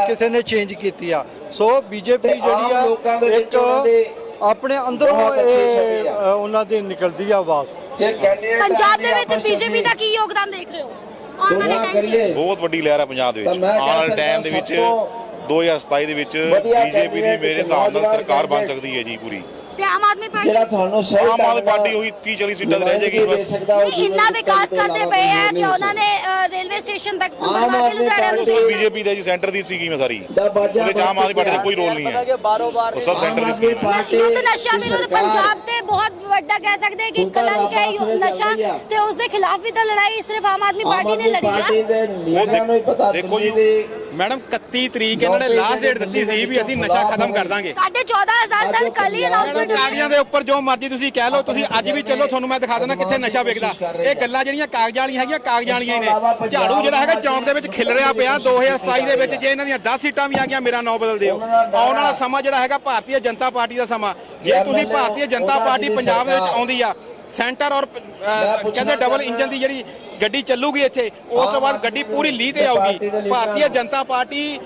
ਕਿਸੇ ਨੇ ਚੇਂਜ ਕੀਤੀ ਆ। ਸੋ ਬੀਜੇਪੀ ਜਿਹੜੀ ਆਮ ਲੋਕਾਂ ਦੇ ਆ ਵਿੱਚ ਉਹਨਾਂ ਦੇ ਇੱਕ ਆਪਣੇ ਅੰਦਰੋਂ ਉਹਨਾਂ ਦੀ ਨਿਕਲਦੀ ਆ ਆਵਾਜ਼। ਪੰਜਾਬ ਦੇ ਵਿੱਚ ਬੀਜੇਪੀ ਦਾ ਕੀ ਯੋਗਦਾਨ ਦੇਖ ਰਹੇ ਹੋ? ਆਉਣ ਵਾਲੇ ਦੁਆ ਟਾਈਮ 'ਚ ਕਰੀਏ। ਬਹੁਤ ਵੱਡੀ ਲਹਿਰ ਹੈ ਪੰਜਾਬ ਦੇ ਤਾਂ ਵਿੱਚ। ਮੈਂ ਆਉਣ ਵਾਲੇ ਸਕਦਾ ਟਾਈਮ ਦੇ ਵਿੱਚ ਸਭ ਤੋਂ 2027 ਦੇ ਵਿੱਚ ਵਧੀਆ ਬੀਜੇਪੀ ਦੀ ਮੇਰੇ ਹਿਸਾਬ ਨਾਲ ਨੌਜਵਾਨ ਸਰਕਾਰ ਬਣ ਸਕਦੀ ਹੈ ਜੀ ਪੂਰੀ। ਤੇ ਆਮ ਆਦਮੀ ਪਾਰਟੀ ਜਿਹੜਾ ਤੁਹਾਨੂੰ ਸਹੀ ਆਮ ਆਦਮੀ ਪਾਰਟੀ ਉਹੀ 30 40 ਸੀਟਾਂ ਤੇ ਰਹਿ ਜਾਏਗੀ ਬਸ। ਉਹ ਨਹੀਂ, ਇੰਨਾ ਵਿਕਾਸ ਕਰਦੇ ਪਏ ਆ ਕਿ ਉਹਨਾਂ ਨੇ ਰੇਲਵੇ ਸਟੇਸ਼ਨ ਤੱਕ ਬਣਵਾ ਕੇ ਲੁਧਿਆਣਾ ਨੂੰ ਭੇਜਿਆ। ਬੀਜੇਪੀ ਦਾ ਜੀ ਸੈਂਟਰ ਦੀ ਸੀਗੀ ਮੈਂ ਸਾਰੀ। ਉਹਦੇ ਚ ਆਮ ਆਦਮੀ ਪਾਰਟੀ ਦਾ ਕੋਈ ਰੋਲ ਨਹੀਂ ਹੈ। ਉਹ ਸਭ ਸੈਂਟਰ ਦੀ ਹੈ। ਯੁੱਧ ਨਸ਼ਾ ਵਿਰੁੱਧ ਪੰਜਾਬ ਤੇ ਬਹੁਤ ਵੱਡਾ ਕਹਿ ਸਕਦੇ ਕਿ ਕਲੰਕ ਹੈ ਯੁੱਧ ਨਸ਼ਾ। ਤੇ ਉਸ ਦੇ ਖਿਲਾਫ ਵੀ ਤਾਂ ਲੜਾਈ ਸਿਰਫ ਆਮ ਆਦਮੀ ਪਾਰਟੀ ਨੇ ਲੜੀ ਆ। ਦੇ ਲੀਡਰਾਂ ਨੂੰ ਹੀ ਪਤਾ ਦੇਖੋ ਜੀ ਦੀ ਮੈਡਮ 31 ਤਰੀਕ ਇਹਨਾਂ ਨੇ ਲਾਸਟ ਡੇਟ ਦਿੱਤੀ ਸੀ ਵੀ ਅਸੀਂ ਨਸ਼ਾ ਖਤਮ ਕਰ ਦਾਂਗੇ ਸਾਢੇ 14000 ਸਰ ਕੱਲ ਹੀ ਅਨਾਉਂਸਮੈਂਟ ਕਾਗਜ਼ਾਂ ਦੇ ਉੱਪਰ ਜੋ ਮਰਜ਼ੀ ਤੁਸੀਂ ਕਹਿ ਲਓ ਤੁਸੀਂ ਅੱਜ ਵੀ ਚੱਲੋ ਤੁਹਾਨੂੰ ਮੈਂ ਦਿਖਾ ਦਿੰਦਾ ਕਿੱਥੇ ਨਸ਼ਾ ਵਿਕਦਾ। ਇਹ ਗੱਲਾਂ ਜਿਹੜੀਆਂ ਕਾਗਜ਼ਾਂ ਵਾਲੀਆਂ ਹੈਗੀਆਂ ਕਾਗਜ਼ਾਂ ਵਾਲੀਆਂ ਹੀ ਨੇ। ਝਾੜੂ ਜਿਹੜਾ ਹੈਗਾ ਚੌਂਕ ਦੇ ਵਿੱਚ ਖਿਲ ਰਿਹਾ ਪਿਆ 2027 ਦੇ ਵਿੱਚ ਜੇ ਇਹਨਾਂ ਦੀਆਂ 10 ਸੀਟਾਂ ਵੀ ਆ ਗਈਆਂ ਮੇਰਾ ਨਾਂ ਬਦਲ ਦਿਓ। ਆਉਣ ਵਾਲਾ ਸਮਾਂ ਜਿਹੜਾ ਹੈਗਾ ਭਾਰਤੀ ਜਨਤਾ ਪਾਰਟੀ ਦਾ ਸਮਾਂ। ਜੇ ਤੁਸੀਂ ਭਾਰਤੀ ਜਨਤਾ ਪਾਰਟੀ ਪੰਜਾਬ ਦੇ ਵਿੱਚ ਆਉਂਦੀ ਆ ਸੈਂਟਰ ਔਰ ਕਹਿੰਦੇ ਡਬਲ ਇੰਜਨ ਦੀ ਜਿਹੜੀ ਗੱਡੀ ਚੱਲੂਗੀ ਇੱਥੇ। ਉਸ ਤੋਂ ਬਾਅਦ ਗੱਡੀ ਪੂਰੀ ਲੀਹ ਤੇ ਆਊਗੀ। ਭਾਰਤੀ ਜਨਤਾ ਪਾਰਟੀ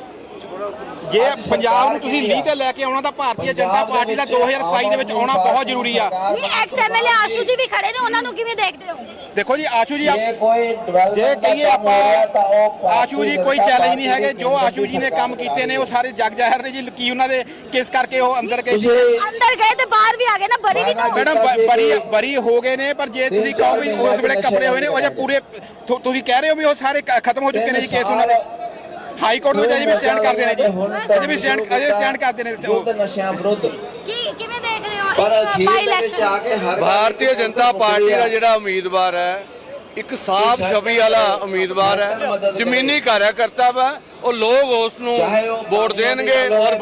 ਜੇ ਪੰਜਾਬ ਨੂੰ ਤੁਸੀਂ ਲੀਹ ਤੇ ਲੈ ਕੇ ਆਉਣਾ ਤਾਂ ਭਾਰਤੀ ਜਨਤਾ ਪਾਰਟੀ ਦਾ 2027 ਦੇ ਵਿੱਚ ਆਉਣਾ ਬਹੁਤ ਜ਼ਰੂਰੀ ਆ। ਨਹੀਂ ਐਕਸ ਐਮਐਲਏ ਆਸ਼ੂ ਜੀ ਵੀ ਖੜੇ ਨੇ ਉਹਨਾਂ ਨੂੰ ਕਿਵੇਂ ਦੇਖਦੇ ਹੋ? ਦੇਖੋ ਜੀ ਆਸ਼ੂ ਜੀ ਜੇ ਕਹੀਏ ਆਪਾਂ ਆਸ਼ੂ ਜੀ ਕੋਈ ਚੈਲੰਜ ਨਹੀਂ ਹੈਗੇ ਜੋ ਆਸ਼ੂ ਜੀ ਨੇ ਕੰਮ ਕੀਤੇ ਨੇ ਉਹ ਸਾਰੇ ਜਗ ਜ਼ਾਹਿਰ ਨੇ ਜੀ ਕੀ ਉਹਨਾਂ ਦੇ ਕਿਸ ਕਰਕੇ ਉਹ ਅੰਦਰ ਗਏ ਜੀ ਅੰਦਰ ਗਏ ਤੇ ਬਾਹਰ ਵੀ ਆ ਗਏ ਨਾ ਬਰੀ ਵੀ ਤਾਂ ਹੋ ਗਏ। ਮੈਡਮ ਬਰੀ ਬਰੀ ਹੋ ਗਏ ਨੇ ਪਰ ਜੇ ਤੁਸੀਂ ਕਹੋ ਵੀ ਉਸ ਵੇਲੇ ਕਪੜੇ ਹੋਏ ਨੇ ਉਹ ਜੇ ਪੂਰੇ ਤੁਸੀਂ ਕਹਿ ਰਹੇ ਹੋ ਵੀ ਉਹ ਸਾਰੇ ਖਤਮ ਹੋ ਚੁੱਕੇ ਨੇ ਜੀ ਕੇਸ ਉਹਨਾਂ ਦੇ। ਹਾਈ ਕੋਰਟ ਦੇ ਵਿੱਚ ਅਜੇ ਵੀ ਸਟੈਂਡ ਕਰਦੇ ਨੇ ਜੀ। ਅਜੇ ਵੀ ਸਟੈਂਡ ਅਜੇ ਸਟੈਂਡ ਕਰਦੇ ਨੇ ਉਹ ਨਸ਼ਿਆਂ ਵਿਰੁੱਧ। ਕੀ ਕਿਵੇਂ ਦੇਖ ਰਹੇ ਹੋ? ਇਸ ਬਾਈ ਇਲੈਕਸ਼ਨ ਕੇ ਹਰ ਭਾਰਤੀ ਜਨਤਾ ਪਾਰਟੀ ਦਾ ਜਿਹੜਾ ਉਮੀਦਵਾਰ ਹੈ ਇੱਕ ਸਾਫ਼ ਛਵੀ ਵਾਲਾ ਉਮੀਦਵਾਰ ਹੈ। ਜ਼ਮੀਨੀ ਕਾਰਿਆਕਰਤਾ ਵਾ ਉਹ ਲੋਕ ਉਸ ਨੂੰ ਵੋਟ ਦੇਣਗੇ ਔਰ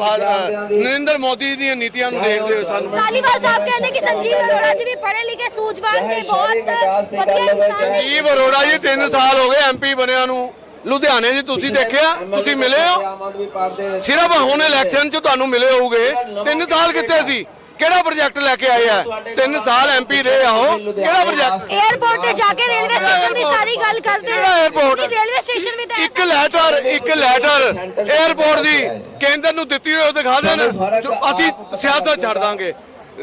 ਨਰਿੰਦਰ ਮੋਦੀ ਦੀਆਂ ਨੀਤੀਆਂ ਨੂੰ ਦੇਖਦੇ ਹੋਏ ਸਾਨੂੰ ਤਾਲੀਵਾਲ ਸਾਹਿਬ ਕਹਿੰਦੇ ਕਿ ਸੰਜੀਵ ਅਰੋੜਾ ਜੀ ਵੀ ਪੜ੍ਹੇ ਲਿਖੇ ਸੂਝਵਾਨ ਤੇ ਬਹੁਤ ਵਧੀਆ ਇਨਸਾਨ ਨੇ। ਸੰਜੀਵ ਅਰੋੜਾ ਜੀ 3 ਸਾਲ ਹੋ ਗਏ ਐਮਪੀ ਬਣਿਆ ਨੂੰ। ਲੁਧਿਆਣੇ 'ਚ ਤੁਸੀਂ ਦੇਖਿਆ? ਤੁਸੀਂ ਮਿਲੇ ਹੋ? ਸਿਰਫ ਹੁਣ ਇਲੈਕਸ਼ਨ 'ਚ ਤੁਹਾਨੂੰ ਮਿਲੇ ਹੋਗੇ 3 ਸਾਲ ਕਿੱਥੇ ਸੀ? ਕਿਹੜਾ ਪ੍ਰੋਜੈਕਟ ਲੈ ਕੇ ਆਏ ਆ? ਤਿੰਨ ਸਾਲ ਐਮਪੀ ਰਹੇ ਆ ਆਓ ਕਿਹੜਾ ਪ੍ਰੋਜੈਕਟ? 에어ਪੋਰਟ ਤੇ ਜਾ ਕੇ ਰੇਲਵੇ ਸਟੇਸ਼ਨ ਦੀ ਸਾਰੀ ਗੱਲ ਕਰਦੇ ਕਿਹੜਾ 에어ਪੋਰਟ ਰੇਲਵੇ ਸਟੇਸ਼ਨ ਵੀ ਤਾਂ ਇੱਕ ਲੈਟਰ ਇੱਕ ਲੈਟਰ 에어ਪੋਰਟ ਦੀ ਕੇਂਦਰ ਨੂੰ ਦਿੱਤੀ ਹੋਈ ਦਿਖਾ ਦੇਣ। ਜੋ ਅਸੀਂ ਸਿਆਸਤ ਛੱਡ ਦਾਂਗੇ।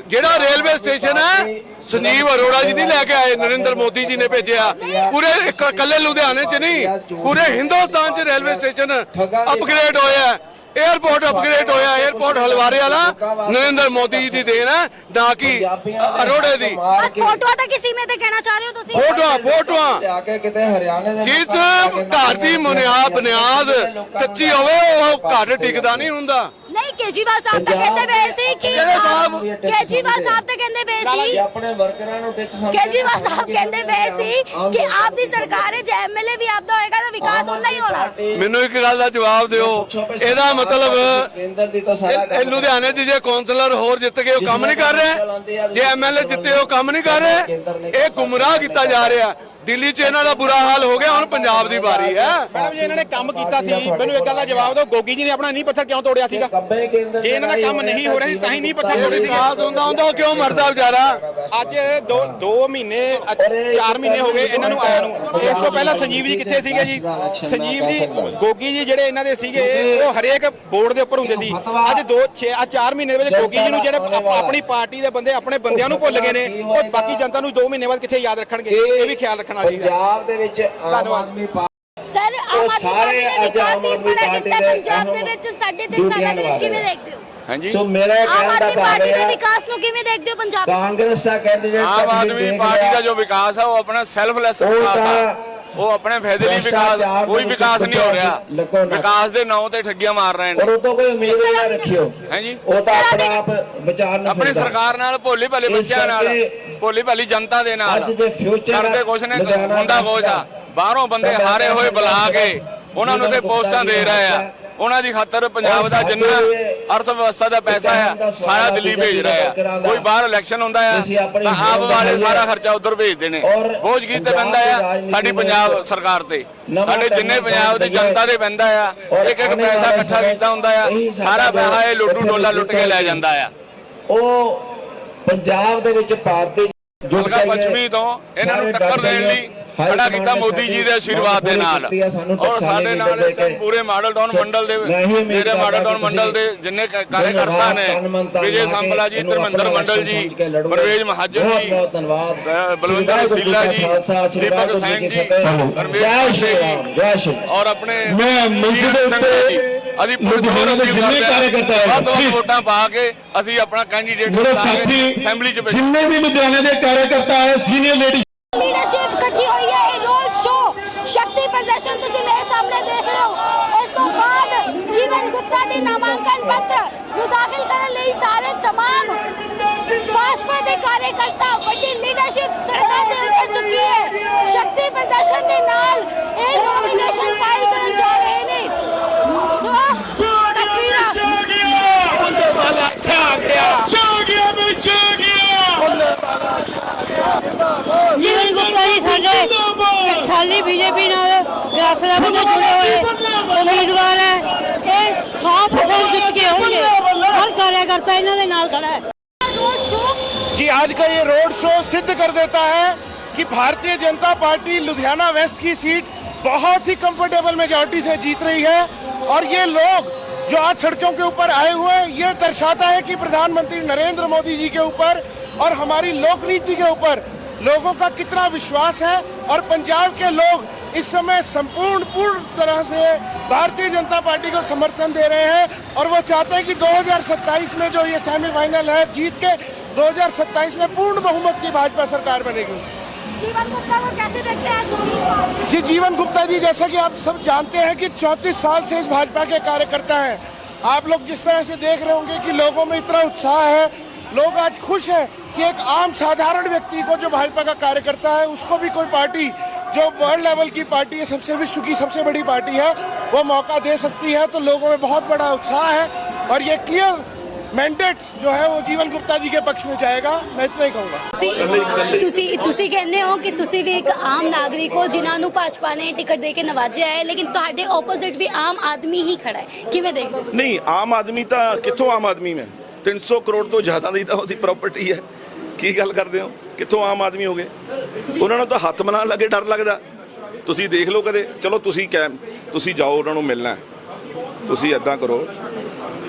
ਜਿਹੜਾ ਰੇਲਵੇ ਸਟੇਸ਼ਨ ਹੈ ਸੁਨੀਲ ਅਰੋੜਾ ਜੀ ਨਹੀਂ ਲੈ ਕੇ ਆਏ ਨਰਿੰਦਰ ਮੋਦੀ ਜੀ ਨੇ ਭੇਜਿਆ। ਪੂਰੇ ਇਕੱਲੇ ਲੁਧਿਆਣੇ 'ਚ ਨਹੀਂ ਪੂਰੇ ਹਿੰਦੁਸਤਾਨ 'ਚ ਰੇਲਵੇ ਸਟੇਸ਼ਨ ਅਪਗ੍ਰੇਡ ਹੋਇਆ ਏਅਰਪੋਰਟ ਅਪਗ੍ਰੇਡ ਹੋਇਆ ਏਅਰਪੋਰਟ ਹਲਵਾਰੇ ਵਾਲਾ ਨਰਿੰਦਰ ਮੋਦੀ ਜੀ ਦੀ ਦੇਣ ਹੈ ਨਾ ਕਿ ਅਰੋੜੇ ਦੀ। ਬਸ ਫੋਟੋਆਂ ਤਾਂ ਕਿਸੇ ਮੇ ਤੇ ਕਹਿਣਾ ਚਾਹ ਰਹੇ ਹੋ ਤੁਸੀਂ? ਫੋਟੋਆਂ ਫੋਟੋਆਂ। ਕਿਤੇ ਹਰਿਆਣੇ ਜਿਸ ਘਰ ਦੀ ਬੁਨਿਆਦ ਕੱਚੀ ਹੋਵੇ ਉਹ ਘਰ ਟਿਕਦਾ ਨਹੀਂ ਹੁੰਦਾ। ਨਹੀਂ ਕੇਜੀਵਾਲ ਸਾਹਿਬ ਤਾਂ ਕਹਿੰਦੇ ਪਏ ਸੀ ਕਿ? ਕੇਜੀਵਾਲ ਸਾਹਿਬ ਤਾਂ ਕਹਿੰਦੇ ਪਏ ਸੀ ਆਪਣੇ ਵਰਕਰਾਂ ਨੂੰ ਟਿਚ ਸਮਝ ਕੇਜੀਵਾਲ ਸਾਹਿਬ ਕਹਿੰਦੇ ਪਏ ਸੀ ਕਿ ਆਪ ਦੀ ਸਰਕਾਰ ਹੈ ਜੇ ਐਮਐਲਏ ਵੀ ਆਪਦਾ ਹੋਏਗਾ ਤਾਂ ਵਿਕਾਸ ਹੁੰਦਾ ਹੀ ਹੋਣਾ। ਮੈਨੂੰ ਇੱਕ ਗੱਲ ਦਾ ਜਵਾਬ ਦਿਓ। ਇਹਦਾ ਮਤਲਬ ਕੇਂਦਰ ਦੀ ਤਾਂ ਸਾਰਾ ਲੁਧਿਆਣੇ 'ਚ ਜੇ ਕੌਂਸਲਰ ਹੋਰ ਜਿੱਤ ਗਏ ਉਹ ਕੰਮ ਨਹੀਂ ਕਰ ਰਹੇ ਜੇ ਐਮਐਲਏ ਜਿੱਤੇ ਉਹ ਕੰਮ ਨਹੀਂ ਕਰ ਰਹੇ ਇਹ ਗੁੰਮਰਾਹ ਕੀਤਾ ਜਾ ਰਿਹਾ। ਦਿੱਲੀ 'ਚ ਇਹਨਾਂ ਦਾ ਬੁਰਾ ਹਾਲ ਹੋ ਗਿਆ ਹੁਣ ਪੰਜਾਬ ਦੀ ਵਾਰੀ ਹੈ। ਮੈਡਮ ਜੀ ਇਹਨਾਂ ਨੇ ਕੰਮ ਕੀਤਾ ਸੀ। ਮੈਨੂੰ ਇੱਕ ਗੱਲ ਦਾ ਜਵਾਬ ਦਿਓ ਗੋਗੀ ਜੀ ਨੇ ਆਪਣਾ ਨੀਂਹ ਪੱਥਰ ਕਿਉਂ ਤੋੜਿਆ ਸੀਗਾ? ਜੇ ਇਹਨਾਂ ਦਾ ਕੰਮ ਨਹੀਂ ਹੋ ਰਿਹਾ ਸੀ ਤਾਂ ਹੀ ਨੀਂਹ ਪੱਥਰ ਤੋੜੇ ਸੀਗੇ। ਵਿਕਾਸ ਹੁੰਦਾ ਹੁੰਦਾ ਉਹ ਕਿਉਂ ਮਰਦਾ ਵਿਚਾਰਾ? ਅੱਜ ਦੋ ਦੋ ਮਹੀਨੇ ਅੱਜ ਚਾਰ ਮਹੀਨੇ ਹੋ ਗਏ ਇਹਨਾਂ ਨੂੰ ਆਇਆ ਨੂੰ। ਇਸ ਤੋਂ ਪਹਿਲਾਂ ਸੰਜੀਵ ਜੀ ਕਿੱਥੇ ਸੀਗੇ ਜੀ? ਸੰਜੀਵ ਜੀ ਗੋਗੀ ਜੀ ਜਿਹੜੇ ਇਹਨਾਂ ਦੇ ਸੀਗੇ ਉਹ ਹਰੇਕ ਬੋਰਡ ਦੇ ਉੱਪਰ ਹੁੰਦੇ ਸੀ। ਅੱਜ ਦੋ 6 ਆ 4 ਮਹੀਨੇ ਦੇ ਵਿੱਚ ਗੋਗੀ ਜੀ ਨੂੰ ਜਿਹੜੇ ਆਪ- ਆਪਣੀ ਪਾਰਟੀ ਦੇ ਬੰਦੇ ਆਪਣੇ ਬੰਦਿਆਂ ਨੂੰ ਭੁੱਲ ਗਏ ਨੇ। ਉਹ ਬਾਕੀ ਜਨਤਾ ਨੂੰ 2 ਮਹੀਨੇ ਬਾਅਦ ਕਿੱਥੇ ਯਾਦ ਰੱਖਣਗੇ? ਇਹ ਵੀ ਖਿਆਲ ਰੱਖਣਾ ਚਾਹੀਦਾ। ਪੰਜਾਬ ਦੇ ਵਿੱਚ ਆਮ ਆਦਮੀ ਪਾਰਟੀ ਸਰ ਆਮ ਆਦਮੀ ਸਾਰੇ ਅੱਜ ਆਮ ਹੀ ਆਦਮੀ ਪਾਰਟੀ ਦੇ ਪੰਜਾਬ ਦੇ ਵਿੱਚ ਸਾਢੇ ਤਿੰਨ ਸਾਲਾਂ ਦੇ ਵਿੱਚ ਕਿਵੇਂ ਦੇਖਦੇ ਹੋ? ਹਾਂਜੀ। ਸੋ ਮੇਰਾ ਕਹਿਣ ਦਾ ਭਾਵ ਪਾਰਟੀ ਦੇ ਹੈ ਵਿਕਾਸ ਨੂੰ ਕਿਵੇਂ ਦੇਖਦੇ ਹੋ ਪੰਜਾਬ? ਕਾਂਗਰਸ ਦਾ ਕੈਂਡੀਡੇਟ ਆਮ ਆਦਮੀ ਪਾਰਟੀ ਦਾ ਜੋ ਵਿਕਾਸ ਹੈ ਉਹ ਆਪਣਾ ਸੈਲਫਲੈਸ ਵਿਕਾਸ ਆ। ਉਹ ਆਪਣੇ ਫਾਇਦੇ ਲਈ ਵਿਕਾਸ ਕੋਈ ਵਿਕਾਸ ਨਹੀਂ ਹੋ ਰਿਹਾ। ਵਿਕਾਸ ਦੇ ਨਾਂ ਤੇ ਠੱਗੀਆਂ ਮਾਰ ਰਹੇ ਔਰ ਨੇ। ਉਹ ਤੋਂ ਕੋਈ ਉਮੀਦ ਨਾ ਰੱਖਿਓ। ਹਾਂਜੀ। ਉਹ ਤਾਂ ਆਪਣਾ ਆਪ ਵਿਚਾਰ ਨਾ ਆਪਣੀ ਸਰਕਾਰ ਨਾਲ ਭੋਲੀ ਭਾਲੀ ਬੱਚਿਆਂ ਨਾਲ ਭੋਲੀ ਭਾਲੀ ਜਨਤਾ ਦੇ ਨਾਲ। ਅੱਜ ਕਰਦੇ ਕੁਛ ਨੇ ਹੁੰਦਾ ਕੁਛ ਆ। ਬਾਹਰੋਂ ਬੰਦੇ ਹਾਰੇ ਹੋਏ ਬੁਲਾ ਕੇ ਉਹਨਾਂ ਨੂੰ ਤੇ ਪੋਸਟਾਂ ਦੇ ਰਹੇ ਆ। ਉਹਨਾਂ ਦੀ ਖਾਤਰ ਪੰਜਾਬ ਦਾ ਜਿੰਨਾ ਅਰਥ ਵਿਵਸਥਾ ਦਾ ਪੈਸਾ ਆ ਸਾਰਾ ਦਿੱਲੀ ਭੇਜ ਰਹੇ ਆ। ਕੋਈ ਬਾਹਰ ਇਲੈਕਸ਼ਨ ਹੁੰਦਾ ਆ ਤਾਂ ਆਪ ਵਾਲੇ ਸਾਰਾ ਖਰਚਾ ਉਧਰ ਭੇਜਦੇ ਨੇ। ਬੋਝ ਕੀ ਤੇ ਪੈਂਦਾ ਆ ਸਾਡੀ ਪੰਜਾਬ ਸਰਕਾਰ ਤੇ। ਸਾਡੇ ਜਿੰਨੇ ਪੰਜਾਬ ਦੇ ਜਨਤਾ ਦੇ ਪੈਂਦਾ ਆ ਇੱਕ ਇੱਕ ਪੈਸਾ ਇਕੱਠਾ ਕੀਤਾ ਹੁੰਦਾ ਆ ਸਾਰਾ ਪੈਸਾ ਇਹ ਲੁੱਟੂ ਡੋਲਾ ਲੁੱਟ ਕੇ ਲੈ ਜਾਂਦਾ ਆ। ਉਹ ਪੰਜਾਬ ਦੇ ਵਿੱਚ ਭਾਰਤੀ ਜਾਈਏ, ਪੱਛਮੀ ਤੋਂ ਇਹਨਾਂ ਨੂੰ ਟੱਕਰ ਦੇਣ ਲਈ ਖੜਾ ਕੀਤਾ ਮੋਦੀ ਜੀ ਦੇ ਆਸ਼ੀਰਵਾਦ ਦੇ ਨਾਲ ਔਰ ਸਾਡੇ ਨਾਲ। ਪੂਰੇ ਮਾਡਲ ਟਾਊਨ ਮੰਡਲ ਦੇ ਮੇਰੇ ਮਾਡਲ ਟਾਊਨ ਮੰਡਲ ਦੇ ਜਿੰਨੇ ਕਾਰਜਕਰਤਾ ਨੇ ਵਿਜੇ ਸੰਪਲਾ ਜੀ ਧਰਮਿੰਦਰ ਮੰਡਲ ਜੀ। ਪਰਵੇਜ ਮਹਾਜਨ ਜੀ ਬਲਵਿੰਦਰ ਸੀਲਾ ਜੀ ਦੀਪਕ ਸਿੰਘ ਜੀ। ਪਰਮੇਸ਼ ਜੈ ਔਰ ਆਪਣੇ ਮੈਂ ਮੰਚ ਦੇ ਉੱਤੇ ਅਸੀਂ ਦੇ ਜਿੰਨੇ ਕਾਰਜਕਰਤਾ ਹੈ। ਵੋਟਾਂ ਪਾ ਕੇ ਅਸੀਂ ਆਪਣਾ ਕੈਂਡੀਡੇਟ ਮੇਰੇ ਸਾਥੀ ਅਸੈਂਬਲੀ ਚ ਭੇਜੋ ਜਿੰਨੇ ਵੀ ਲੁਧਿਆਣੇ ਦੇ ਕਾਰਜਕਰਤਾ ਹੈ ਸੀਨੀਅਰ ਲੇਡੀ ਲੀਡਰਸ਼ਿਪ ਇਕੱਠੀ ਹੋਈ ਹੈ ਇਹ ਰੋਡ ਸ਼ੋ ਸ਼ਕਤੀ ਪ੍ਰਦਰਸ਼ਨ ਤੁਸੀਂ ਮੇਰੇ ਸਾਹਮਣੇ ਦੇਖ ਰਹੇ ਹੋ ਇਸ ਤੋਂ ਬਾਅਦ ਜੀਵਨ ਗੁਪਤਾ ਦੇ ਨਾਮਾਂਕਨ ਪੱਤਰ ਨੂੰ ਦਾਖਲ ਕਰਨ ਲਈ ਸਾਰੇ तमाम ਭਾਜਪਾ ਦੇ ਕਾਰਜਕਰਤਾ ਵੱਡੀ ਲੀਡਰਸ਼ਿਪ ਸੜਕਾਂ ਤੇ ਉਤਰ ਚੁੱਕੀ ਹੈ ਸ਼ਕਤੀ ਪ੍ਰਦਰਸ਼ਨ ਦੇ ਨਾਲ ਇਹ ਨੋਮੀਨੇਸ਼ਨ ਫਾਈਲ ਕਰਨ ਜਾ ਰਹੇ ਨੇ ਸੋ ਤਸਵੀਰਾਂ ਅੱਛਾ ਆ ਗਿਆ जीवन ਗੁਪਤਾ ਜੀ ਸਾਡੇ ਟਕਸਾਲੀ बीजेपी ਨਾਲ ਗ੍ਰਾਸ ਲੈਵਲ जुड़े हुए उम्मीदवार है, ये सौ परसेंट जीत के होंगे। हर कार्यकर्ता इन्होंने नाल खड़ा है। जी, आज का ये रोड शो सिद्ध कर देता है कि भारतीय जनता पार्टी लुधियाना वेस्ट की सीट बहुत ही कंफर्टेबल मेजोरिटी से जीत रही है और ये लोग जो आज सड़कों के ऊपर आए हुए हैं, ये दर्शाता है कि प्रधानमंत्री नरेंद्र मोदी जी के ऊपर और हमारी लोक नीति के ऊपर लोगों का कितना विश्वास है और पंजाब के लोग इस समय संपूर्ण पूर्ण तरह से भारतीय जनता पार्टी को समर्थन दे रहे हैं और वो चाहते हैं कि 2027 में जो ये सेमीफाइनल है जीत के 2027 में पूर्ण बहुमत की भाजपा सरकार बनेगी। जीवन गुप्ता को कैसे देखते हैं जी जीवन गुप्ता जी जैसा कि आप सब जानते हैं कि 34 साल से इस भाजपा के कार्यकर्ता हैं। आप लोग जिस तरह से देख रहे होंगे कि लोगों में इतना उत्साह है लोग आज खुश हैं कि एक आम साधारण व्यक्ति को जो भाजपा का कार्यकर्ता है उसको भी कोई पार्टी जो वर्ल्ड लेवल की पार्टी है सबसे विश्व की सबसे बड़ी पार्टी है वो मौका दे सकती है तो लोगों में बहुत बड़ा उत्साह है और ये क्लियर मैंडेट जो है वो जीवन गुप्ता जी के पक्ष में जाएगा मैं इतना ही कहूँगा ਤੁਸੀਂ ਤੁਸੀਂ ਤੁਸੀਂ ਕਹਿੰਦੇ ਹੋ ਕਿ ਤੁਸੀਂ ਵੀ ਇੱਕ ਆਮ ਨਾਗਰਿਕ ਹੋ ਜਿਨ੍ਹਾਂ ਨੂੰ ਭਾਜਪਾ ਨੇ ਟਿਕਟ ਦੇ ਕੇ ਨਵਾਜਿਆ ਹੈ ਲੇਕਿਨ ਤੁਹਾਡੇ ਆਪੋਜ਼ਿਟ ਵੀ ਆਮ ਆਦਮੀ ਹੀ ਖੜਾ ਹੈ ਕਿਵੇਂ ਦੇਖਦੇ ਹੋ ਨਹੀਂ ਆਮ ਆਦਮੀ ਤਾਂ ਕਿੱਥੋਂ ਆਮ ਆਦਮੀ ਮੈਂ 300 ਕਰੋੜ ਤੋਂ ਜ਼ਿਆਦਾ ਦੀ ਤਾਂ ਉਹਦੀ ਪ੍ਰਾਪਰਟੀ ਹੈ। ਕੀ ਗੱਲ ਕਰਦੇ ਹੋ? ਕਿੱਥੋਂ ਆਮ ਆਦਮੀ ਹੋ ਗਏ? ਉਹਨਾਂ ਨੂੰ ਤਾਂ ਹੱਥ ਬਣਾਉਣ ਲੱਗੇ ਡਰ ਲੱਗਦਾ। ਤੁਸੀਂ ਦੇਖ ਲਓ ਕਦੇ। ਚਲੋ ਤੁਸੀਂ ਕੈ ਤੁਸੀਂ ਜਾਓ ਉਹਨਾਂ ਨੂੰ ਮਿਲਣਾ। ਤੁਸੀਂ ਐਦਾਂ ਕਰੋ।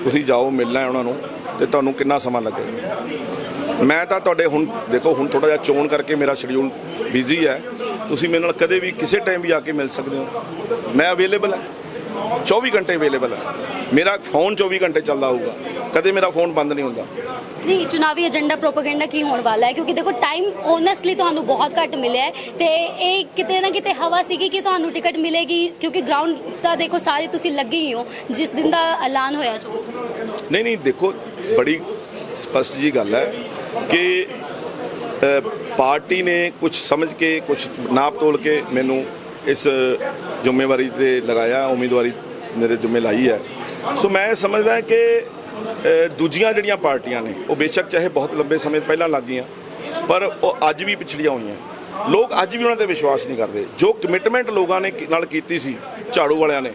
ਤੁਸੀਂ ਜਾਓ ਮਿਲਣਾ ਉਹਨਾਂ ਨੂੰ ਤੇ ਤੁਹਾਨੂੰ ਕਿੰਨਾ ਸਮਾਂ ਲੱਗੇ। ਮੈਂ ਤਾਂ ਤੁਹਾਡੇ ਹੁਣ ਦੇਖੋ ਹੁਣ ਥੋੜਾ ਜਿਹਾ ਚੋਣ ਕਰਕੇ ਮੇਰਾ ਸ਼ਡਿਊਲ ਬਿਜ਼ੀ ਹੈ। ਤੁਸੀਂ ਮੇਰੇ ਨਾਲ ਕਦੇ ਵੀ ਕਿਸੇ ਟਾਈਮ ਵੀ ਆ ਕੇ ਮਿਲ ਸਕਦੇ ਹੋ। ਮੈਂ ਅਵੇਲੇਬਲ ਹਾਂ। 24 ਘੰਟੇ ਅਵੇਲੇਬਲ ਹੈ। ਮੇਰਾ ਫੋਨ 24 ਘੰਟੇ ਚੱਲਦਾ ਹੋਊਗਾ। ਕਦੇ ਮੇਰਾ ਫੋਨ ਬੰਦ ਨਹੀਂ ਹੁੰਦਾ। ਨਹੀਂ ਚੁਣਾਵੀ ਏਜੰਡਾ ਪ੍ਰੋਪਾਗੈਂਡਾ ਕੀ ਹੋਣ ਵਾਲਾ ਹੈ? ਕਿਉਂਕਿ ਦੇਖੋ ਟਾਈਮ ਓਨੈਸਟਲੀ ਤੁਹਾਨੂੰ ਬਹੁਤ ਘੱਟ ਮਿਲਿਆ ਹੈ। ਤੇ ਇਹ ਕਿਤੇ ਨਾ ਕਿਤੇ ਹਵਾ ਸੀਗੀ ਕਿ ਤੁਹਾਨੂੰ ਟਿਕਟ ਮਿਲੇਗੀ ਕਿਉਂਕਿ ਗਰਾਊਂਡ ਤਾਂ ਦੇਖੋ ਸਾਰੇ ਤੁਸੀਂ ਲੱਗੇ ਹੀ ਹੋ। ਜਿਸ ਦਿਨ ਦਾ ਐਲਾਨ ਹੋਇਆ ਚੋ ਨਹੀਂ ਨਹੀਂ ਦੇਖੋ ਬੜੀ ਸਪਸ਼ਟ ਜੀ ਗੱਲ ਹੈ ਕਿ ਪਾਰਟੀ ਨੇ ਕੁਝ ਸਮਝ ਕੇ ਕੁਝ ਨਾਪ ਤੋਲ ਕੇ ਮੈਨੂੰ ਇਸ ਜ਼ਿੰਮੇਵਾਰੀ ਤੇ ਲਗਾਇਆ ਉਮੀਦਵਾਰੀ ਮੇਰੇ ਜ਼ਿੰਮੇ ਲਾਈ ਹੈ। ਸੋ ਮੈਂ ਸਮਝਦਾ ਕਿ ਦੂਜੀਆਂ ਜਿਹੜੀਆਂ ਪਾਰਟੀਆਂ ਨੇ, ਉਹ ਬੇਸ਼ੱਕ ਚਾਹੇ ਬਹੁਤ ਲੰਬੇ ਸਮੇਂ ਪਹਿਲਾਂ ਲੱਗ ਗਈਆਂ ਪਰ ਉਹ ਅੱਜ ਵੀ ਪਿਛੜੀਆਂ ਹੋਈਆਂ। ਲੋਕ ਅੱਜ ਵੀ ਉਹਨਾਂ ਤੇ ਵਿਸ਼ਵਾਸ ਨਹੀਂ ਕਰਦੇ। ਜੋ ਕਮਿਟਮੈਂਟ ਲੋਕਾਂ ਨੇ ਨਾਲ ਕੀਤੀ ਸੀ, ਝਾੜੂ ਵਾਲਿਆਂ ਨੇ,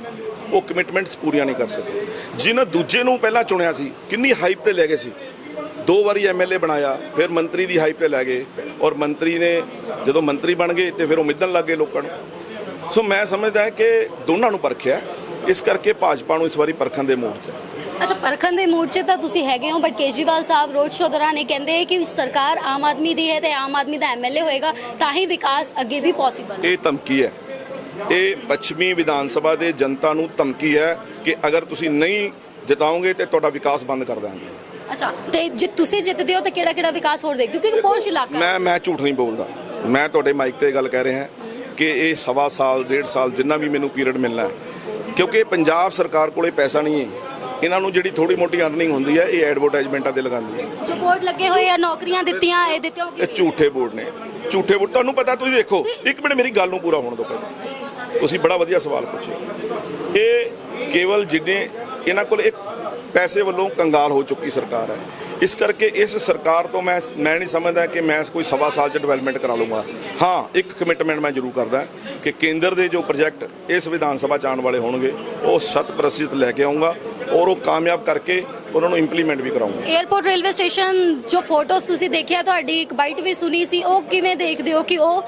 ਉਹ ਕਮਿਟਮੈਂਟਸ ਪੂਰੀਆਂ ਨਹੀਂ ਕਰ ਸਕੇ। ਜਿਨ੍ਹਾਂ ਦੂਜੇ ਨੂੰ ਪਹਿਲਾਂ ਚੁਣਿਆ ਸੀ, ਕਿੰਨੀ ਹਾਈਪ ਤੇ ਲੈ ਗਏ ਸੀ? ਦੋ ਵਾਰੀ ਐਮਐਲਏ ਬਣਾਇਆ, ਫਿਰ ਮੰਤਰੀ ਦੀ ਹਾਈਪ ਤੇ ਲੈ ਗਏ, ਔਰ ਮੰਤਰੀ ਨੇ ਜਦੋਂ ਮੰਤਰੀ ਬਣ ਗਏ, ਤੇ ਫਿਰ ਉਮੀਦਨ ਲੱਗ ਗਏ ਲੋਕਾਂ ਨੂੰ। ਸੋ ਮੈਂ ਸਮਝਦਾ ਕਿ ਦੋਨਾਂ ਨੂੰ ਪਰਖਿਆ। ਇਸ ਕਰਕੇ ਭਾਜਪਾ ਨੂੰ ਇਸ ਵਾਰੀ ਪਰਖਣ ਦੇ ਮੂਡ 'ਚ ਹੈ। ਅੱਛਾ ਪਰਖਣ ਦੇ ਮੂਡ 'ਚ ਤਾਂ ਤੁਸੀਂ ਹੈਗੇ ਹੋ but Kejriwal sahib road show ਦੌਰਾਨ ਇਹ ਕਹਿੰਦੇ ਕਿ ਸਰਕਾਰ ਆਮ ਆਦਮੀ ਦੀ ਹੈ ਤੇ ਆਮ ਆਦਮੀ ਦਾ ਐਮਐਲਏ ਹੋਏਗਾ ਤਾਂ ਹੀ ਵਿਕਾਸ ਅੱਗੇ ਵੀ ਪੋਸੀਬਲ ਹੈ। ਇਹ ਧਮਕੀ ਹੈ। ਇਹ ਪੱਛਮੀ ਵਿਧਾਨ ਸਭਾ ਦੇ ਜਨਤਾ ਨੂੰ ਧਮਕੀ ਹੈ ਕਿ ਅਗਰ ਤੁਸੀਂ ਨਹੀਂ ਜਿਤਾਓਗੇ ਤੇ ਤੁਹਾਡਾ ਵਿਕਾਸ ਬੰਦ ਕਰ ਦਾਂਗੇ ਅੱਛਾ ਤੇ ਜੇ ਤੁਸੀਂ ਜਿੱਤਦੇ ਹੋ ਤਾਂ ਕਿਹੜਾ ਕਿਹੜਾ ਵਿਕਾਸ ਹੋਰ ਦੇਖਦੇ ਹੋ? ਕਿਉਂਕਿ ਪੋਸ਼ ਇਲਾਕਾ ਹੈ। ਮੈਂ ਮੈਂ ਝੂਠ ਨਹੀਂ ਬੋਲਦਾ। ਮੈਂ ਤੁਹਾਡੇ ਮਾਈਕ ਤੇ ਇਹ ਗੱਲ ਕਹਿ ਰਿਹਾ ਕਿ ਇਹ ਸਵਾ ਸਾਲ ਡੇਢ ਸਾਲ ਜਿੰਨਾ ਵੀ ਮੈਨੂੰ ਪੀਰੀਅਡ ਮਿਲਣਾ ਹੈ ਕਿਉਂਕਿ ਪੰਜਾਬ ਸਰਕਾਰ ਕੋਲੇ ਪੈਸਾ ਨਹੀਂ ਹੈ। ਇਹਨਾਂ ਨੂੰ ਜਿਹੜੀ ਥੋੜੀ ਮੋਟੀ ਅਰਨਿੰਗ ਹੁੰਦੀ ਹੈ ਇਹ ਐਡਵਰਟਾਈਜ਼ਮੈਂਟਾਂ ਤੇ ਲਗਾਉਂਦੀ ਹੈ। ਜੋ ਬੋਰਡ ਲੱਗੇ ਹੋਏ ਆ ਨੌਕਰੀਆਂ ਦਿੱਤੀਆਂ ਇਹ ਦਿੱਤੇ ਹੋ ਇਹ ਝੂਠੇ ਬੋਰਡ ਨੇ। ਝੂਠੇ ਬੋਰਡ। ਤੁਹਾਨੂੰ ਪਤਾ ਤੁਸੀਂ ਦੇਖੋ ਇੱਕ ਮਿੰਟ ਮੇਰੀ ਗੱਲ ਨੂੰ ਪੂਰਾ ਹੋਣ ਦਿਓ ਪਹਿਲਾਂ। ਤੁਸੀਂ ਬੜਾ ਵਧੀਆ ਸਵਾਲ ਪੁੱਛਿਆ। ਇਹ ਕੇਵਲ ਜਿੰਨੇ ਇਹਨਾਂ ਕੋਲ ਇੱਕ ਪੈਸੇ ਵੱਲੋਂ ਕੰਗਾਲ ਹੋ ਚੁੱਕੀ ਸਰਕਾਰ ਹੈ। ਇਸ ਕਰਕੇ ਇਸ ਸਰਕਾਰ ਤੋਂ ਮੈਂ ਮੈਂ ਨਹੀਂ ਸਮਝਦਾ ਕਿ ਮੈਂ ਕੋਈ ਸਵਾ ਸਾਲ ਚ ਡਿਵੈਲਪਮੈਂਟ ਕਰਾ ਲੂੰਗਾ ਹਾਂ, ਇੱਕ ਕਮਿਟਮੈਂਟ ਮੈਂ ਜ਼ਰੂਰ ਕਰਦਾ ਕਿ ਕੇਂਦਰ ਦੇ ਜੋ ਪ੍ਰੋਜੈਕਟ ਇਸ ਵਿਧਾਨ ਸਭਾ ਚ ਆਉਣ ਵਾਲੇ ਹੋਣਗੇ, ਉਹ ਸ਼ਤ ਪ੍ਰਤੀਸ਼ਤ ਲੈ ਕੇ ਆਉਂਗਾ ਔਰ ਉਹ ਕਾਮਯਾਬ ਕਰਕੇ ਉਹਨਾਂ ਨੂੰ ਇੰਪਲੀਮੈਂਟ ਵੀ ਕਰਾਉਂਗਾ 에어ਪੋਰਟ ਰੇਲਵੇ ਸਟੇਸ਼ਨ ਜੋ ਫੋਟੋਜ਼ ਤੁਸੀਂ ਦੇਖਿਆ, ਤੁਹਾਡੀ ਇੱਕ ਬਾਈਟ ਵੀ ਸੁਣੀ ਸੀ, ਉਹ ਕਿਵੇਂ ਦੇਖਦੇ ਹੋ ਕਿ ਉਹ